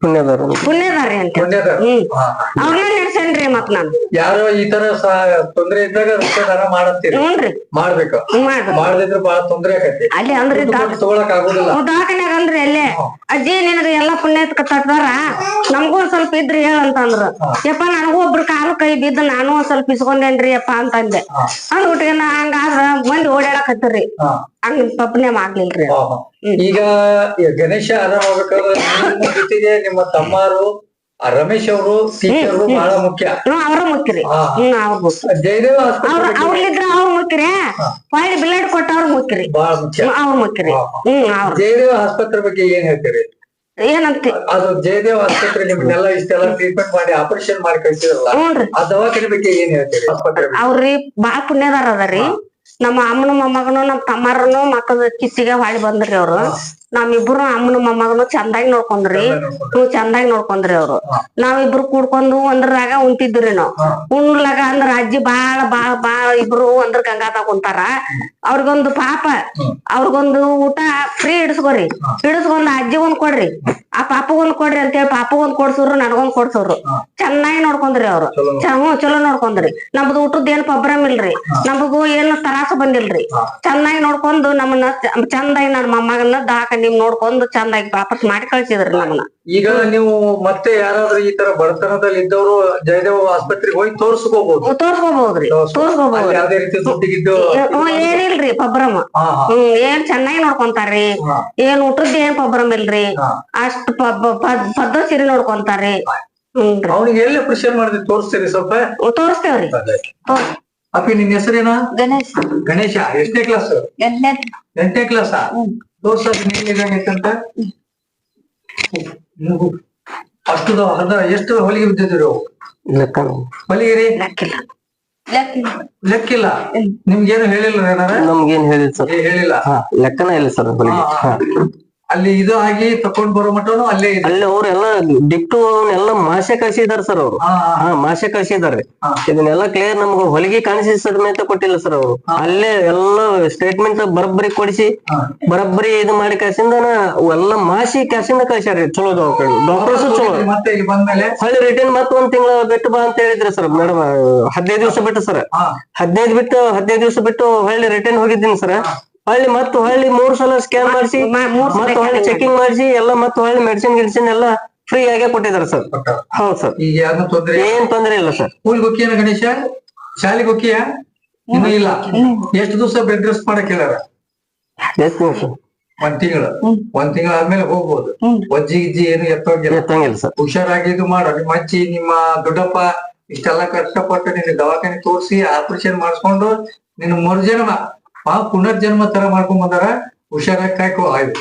ಪುಣ್ಯದಾರಿ ಅಂತ. ಪುಣ್ಯದ ಹ್ಮ್. ಹಾ. ಅವ್ರನ್ನ ನೆಡ್ಸೇನ್ರಿ ಮತ್ ನಾನು. ಯಾರೋ ಈ ತರ ಸ- ತೊಂದ್ರೆ ಇದ್ದಾಗ ರಕ್ತದಾನ ಮಾಡತ್ತೀರಿ. ಹ್ಞೂನ್ರಿ. ಮಾಡ್ಬೇಕು. ಹ್ಮ್ ಮಾಡ್ಬೇಕು. ಮಾಡದಿದ್ರೆ ಬಹಳ ತೊಂದ್ರೆ ಆಕತಿ. ಅಲ್ಲಿ ಅಂದ್ರಿ ದುಡ್ಡು ತಗೊಳಕ್ ಆಗುದಿಲ್ಲ. ದವಾಖಾನ್ಯಾಗ ಅಂದ್ರಿ ಅಲ್ಲೇ ಅಜ್ಜಿ ನಿನಗ ಎಲ್ಲಾ ಪುಣ್ಯ ತಟ್ಟಾರ ನಮಗೂ ಒಂದ್ ಸ್ವಲ್ಪ ಇದ್ರಿ ಹೇಳಂತಂದ್ರು ಯಪ್ಪ ನನಗೂ ಒಬ್ರು ಕಾಲು ಕೈ ಬಿದ್ದು ನಾನು ಒಂದ್ ಸ್ವಲ್ಪ ಇಸ್ಕೊಂಡೇನ್ರಿ ಯಪ್ಪ ಅಂತಂದೆ. ಅಂದ್ಬಿಟ್ಟಿಗೆ ನಾ ಹಂಗಾದ್ರ ಮಂದಿ ಓಡಾಡಕತ್ತೀರಿ. ಹಾ. ಹಂಗ ಪಪ್ನೆ ಮಾಡ್ಲಿಲ್ರಿ. ಹಾ, ಹಾ. ಈಗ ಈ ಗಣೇಶ ಆರಾಮಾಗ್ಬೇಕಾದ್ರೆ ನಿಮ್ಮ ಜೊತೆಗೆ ನಿಮ್ಮ ತಮ್ಮರು ಆ ರಮೇಶ್ ಅವರು ಟೀಚರ್ ಬಹಳ ಮುಖ್ಯ. ಅವರು ಅವ್ರ ಅವ್ರ ಮುಕ್ಕಿರಿ ಜಯದೇವ ಅವ್ರ ಅವ್ರಲ್ಲಿದ್ರ ಅವ್ರ ಮುಖ್ಯರಿ ಹೊಳ್ಳಿ ಬಿಲ್ಲಡ್ ಕೊಟ್ಟವ್ರ ಮುಖ್ಯರಿ ಬಹಳ ಮುಖ್ಯ. ಅವ್ರ ಮುಖ್ಯರಿ ಜಯದೇವ ಆಸ್ಪತ್ರೆ ಬಗ್ಗೆ ಏನ್ ಹೇಳ್ತೀರಿ? ಏನಂತ? ಅದು ಜಯದೇವ ಆಸ್ಪತ್ರೆ ನಿಮ್ಗೆಲ್ಲ ಇಷ್ಟೆಲ್ಲ ಟ್ರೀಟ್ಮೆಂಟ್ ಮಾಡಿ ಆಪರೇಷನ್ ಮಾಡಿ ಕಳ್ಸಿರಲ್ಲ ಆ ದವಾಖಾನೆ ಬಗ್ಗೆ ಏನ್ ಹೇಳ್ತೀರಿ? ಆಸ್ಪತ್ರೆ? ಅವ್ರಿ ಬಾಳ ಪುಣ್ಯದಾರ ಅದರಿ ನಮ್ಮ ಅಮ್ಮನ ಮೊಮ್ಮಗನು ನಮ್ಮ ತಮ್ಮಾರನು ಮಕ್ಕಳ ಕಿಸಿಗೆ ಹೊಳಿ ಬಂದ್ರಿ ಅವ್ರು. ನಮ್ಮಿಬ್ರು ಅಮ್ಮನ ಮೊಮ್ಮಗನು ಚಂದಾಗಿ ನೋಡ್ಕೊಂಡ್ರಿ. ನೀವು ಚಂದಾಗಿ ನೋಡ್ಕೊಂಡ್ರಿ ಅವ್ರು. ನಾವಿಬ್ರು ಕೂಡ್ಕೊಂಡು ಒಂದ್ರಾಗ ಉಂತಿದ್ರಿ ನಾವು. ಉಣ್ಲಾಗ ಅಂದ್ರ ಅಜ್ಜಿ ಬಾಳ ಬಾಳ ಬಾಳ ಇಬ್ರು ಒಂದ್ರ ಗಂಗಾದಾಗ ಕುಂತಾರ ಅವ್ರಿಗೊಂದು ಪಾಪ. ಅವ್ರಿಗೊಂದು ಊಟ ಫ್ರೀ ಇಡಿಸ್ಕೊರಿ ಇಡಿಸ್ಕೊಂಡ್ ಒಂದ್ ಕೊಡ್ರಿ. ಆ ಪಾಪಗೊಂದ್ ಕೊಡ್ರಿ ಅಂತೇಳಿ ಪಾಪಗೊಂದ್ ಕೊಡ್ಸೋರು ನನಗೊಂದ್ ಕೊಡ್ಸೋರು. ಚೆನ್ನಾಗಿ ನೋಡ್ಕೊಂಡ್ರಿ ಅವ್ರು. ಹ್ಞೂ ಚಲೋ ನೋಡ್ಕೊಂಡ್ರಿ. ನಮ್ದು ಊಟದ ಏನ್ ಪ್ರಾಬ್ಲಮ್ ಇಲ್ರಿ. ನಮಗೂ ಏನು ತರಾಸು ಬಂದಿಲ್ರಿ. ಚೆನ್ನಾಗಿ ನೋಡ್ಕೊಂಡು ನಮ್ಮನ್ನ ಚಂದಾಗಿ ನನ್ನ ಮೊಮ್ಮಗನ್ನ ದಾಕ ನಿಮ್ ನೋಡ್ಕೊಂಡು ಚಂದಾಗಿ ವಾಪಸ್ ಮಾಡಿ ಕಳ್ಸಿದ್ರಿ ನಮ್ಮನ್ನ. ಈಗ ನೀವು ಮತ್ತೆ ಯಾರಾದ್ರೂ ಈ ತರ ಬಡತನದಲ್ಲಿ ಇದ್ದವರು ಜಯದೇವ ಆಸ್ಪತ್ರೆಗೆ ಹೋಗಿ ತೋರ್ಸ್ಕೋಬಹುದು ತೋರ್ಸ್ಕೋಬಹುದ್ರಿ ತೋರ್ಸ್ಕೋಬಹುದು ಯಾವ್ದೇ ರೀತಿ ದುಡ್ಡಿಗಿದ್ದು ಹ್ಮ್ ಏನಿಲ್ರಿ ಪಬ್ರಮ್ ಹ್ಮ್ ಏನ್ ಚೆನ್ನಾಗಿ ನೋಡ್ಕೊಂತಾರ್ರಿ. ಏನ್ ಊಟದ ಏನ್ ಪ್ರಾಬ್ಲಮ್ ಇಲ್ರಿ. ಹಾ. ಅಷ್ಟ್ ಪದ್ಧತಿ ನೋಡ್ಕೊಂತಾರಿ. ಅವನಿಗೆ ಎಲ್ಲಿ ಅಪ್ರಿಷಿಯೇಟ್ ಮಾಡಿದ್ರಿ ತೋರಿಸ್ತೀರಿ ಸ್ವಲ್ಪ? ತೋರಿಸ್ತೇವ್ರಿ. ತೋರ್ಸ್- ಅಪ್ಪಿ ನಿನ್ ಹೆಸರೇನ? ಗಣೇಶ್. ಗಣೇಶ. ಎಷ್ಟನೇ ಕ್ಲಾಸ್ ಎಂಟನೇ ಕ್ಲಾಸ್ ನೀನ್ ಇದಾಗೈತಂತ ಅಷ್ಟು ಅರ್ಧ ಎಷ್ಟು ಹೊಲಿಗೆ ಬಿದ್ದಿದ್ರು ಅವು? ಲೆಕ್ಕ ಹೊಲಿಗೆರಿ ಲೆಕ್ಕಿಲ್ಲ. ನಿಮ್ಗೇನು ಹೇಳಿಲ್ಲ ಏನಾರ? ನಮ್ಗೇನ್ ಹೇಳಿಲ್ಲ ಸರ್. ಹೇಳಿಲ್ಲ? ಹಾ ಲೆಕ್ಕನ ಇಲ್ಲ ಸರ್ ಹೊಲಿಗೆ. ಅಲ್ಲಿ ಇದು ಆಗಿ ತಕೊಂಡ್ ಬರೋ ಮಟ್ಟನು ಅಲ್ಲೇ ಇದೆ. ಅಲ್ಲಿ ಅವ್ರೆಲ್ಲ ಡಿಪ್ಟು ಎಲ್ಲ ಮಾಸೆ ಕಳ್ಸಿದಾರ ಸರ್ ಅವ್ರು. ಹಾ, ಹಾ. ಹಾ ಮಾಸೆ ಕಳ್ಸಿದಾರೆ. ಹಾ. ಇದನ್ನೆಲ್ಲ ಕ್ಲಿಯರ್ ನಮ್ಗೆ ಹೊಲಿಗೆ ಕಾಣಿಸಿ ಮೇಲೆ ಕೊಟ್ಟಿಲ್ಲ ಸರ್ ಅವರು. ಅಲ್ಲೇ ಎಲ್ಲ ಸ್ಟೇಟ್ಮೆಂಟ್ ಬರಬ್ಬರಿ ಕೊಡಿಸಿ ಹಾ. ಬರಬ್ಬರಿ ಇದು ಮಾಡಿ ಕಳ್ಸಿಂದ ಎಲ್ಲ ಮಾಸಿ ಕಳ್ಸಿಂದ ಕಳ್ಸ್ಯಾರ್ರಿ ಚಲೋ ದವಾಖಾನೆ ಡಾಕ್ಟರ್ಸ್ ಚಲೋ. ಮತ್ತೆ ಇಲ್ಲಿ ಬಂದ್ಮೇಲೆ ಹೊಳ್ಳಿ ರಿಟರ್ನ್ ಮತ್ತೆ ಒಂದ್ ತಿಂಗಳ ಬಿಟ್ಟು ಬಾ ಅಂತ ಹೇಳಿದ್ರಿ ಸರ್ ಮೇಡಮ್. ಹದಿನೈದು ದಿವಸ ಬಿಟ್ಟು ಸರ್. ಹಾ. ಹದಿನೈದು ಬಿಟ್ಟು ಹದಿನೈದು ದಿವಸ ಬಿಟ್ಟು ಹೊಳ್ಳಿ ರಿಟರ್ನ್ ಹೋಗಿದ್ದೀನಿ ಸರ್. ಹೊಳ್ಳಿ ಮತ್ತ ಹೊಳ್ಳಿ ಮೂರ್ ಸಲ ಸ್ಕ್ಯಾನ್ ಮಾಡಿಸಿ ಮತ್ತ ಹೊಳ್ಳಿ ಚೆಕಿಂಗ್ ಮಾಡಿಸಿ. ಎಲ್ಲ ಮತ್ತೆ ಹೊಳ್ಳಿ ಮೆಡಿಸಿನ್ ಗಿಡಿಸಿನ್ ಎಲ್ಲ ಫ್ರೀ ಆಗೇ ಕೊಟ್ಟಿದ್ದಾರೆ ಸರ್ ಹೌದ್ ಸರ್ ಈಗ ಯಾವ್ದು ತೊಂದ್ರೆ ಏನ್ ತೊಂದ್ರೆ ಇಲ್ಲ ಸರ್ ಸ್ಕೂಲ್ಗೆ ಹೋಗ್ಯಾನ ಗಣೇಶ? ಶಾಲೆಗೆ ಹೋಗ್ತೀಯ? ಇನ್ನೂ ಇಲ್ಲ. ಎಷ್ಟು ದಿವಸ ಬೆಡ್ ರೆಸ್ಟ್ ಮಾಡಕ್ ಹೇಳಾರ? ಎಷ್ಟು ದಿವಸ ಒಂದ್ ತಿಂಗಳು. ಒಂದ್ ತಿಂಗಳ ಆದ್ಮೇಲೆ ಹೋಗ್ಬೋದು. ಒಜ್ಜಿ ಗಿಜ್ಜಿ ಏನು ಎತ್ತೋಗಿಲ್ಲ. ಎತ್ತಂಗಿಲ್ಲ ಸರ್ ಹುಷಾರಾಗಿ ಇದು ಮಾಡು. ನಿಮ್ಮ ಅಜ್ಜಿ ನಿಮ್ಮ ದೊಡ್ಡಪ್ಪ ಇಷ್ಟೆಲ್ಲ ಕಷ್ಟಪಟ್ಟು ನಿನ್ನ ದವಾಖಾನೆ ತೋರಿಸಿ ಆಪರೇಷನ್ ಮಾಡಿಸ್ಕೊಂಡು ನಿನ್ನ ಮರುಜನ್ಮ ಆ ಪುನರ್ಜನ್ಮ ತರ ಮಾಡ್ಕೊಂಡ್ ಬಂದಾರ ಹುಷಾರಾಗಿ ಕಾಯ್ಕೋ ಆಯ್ತು.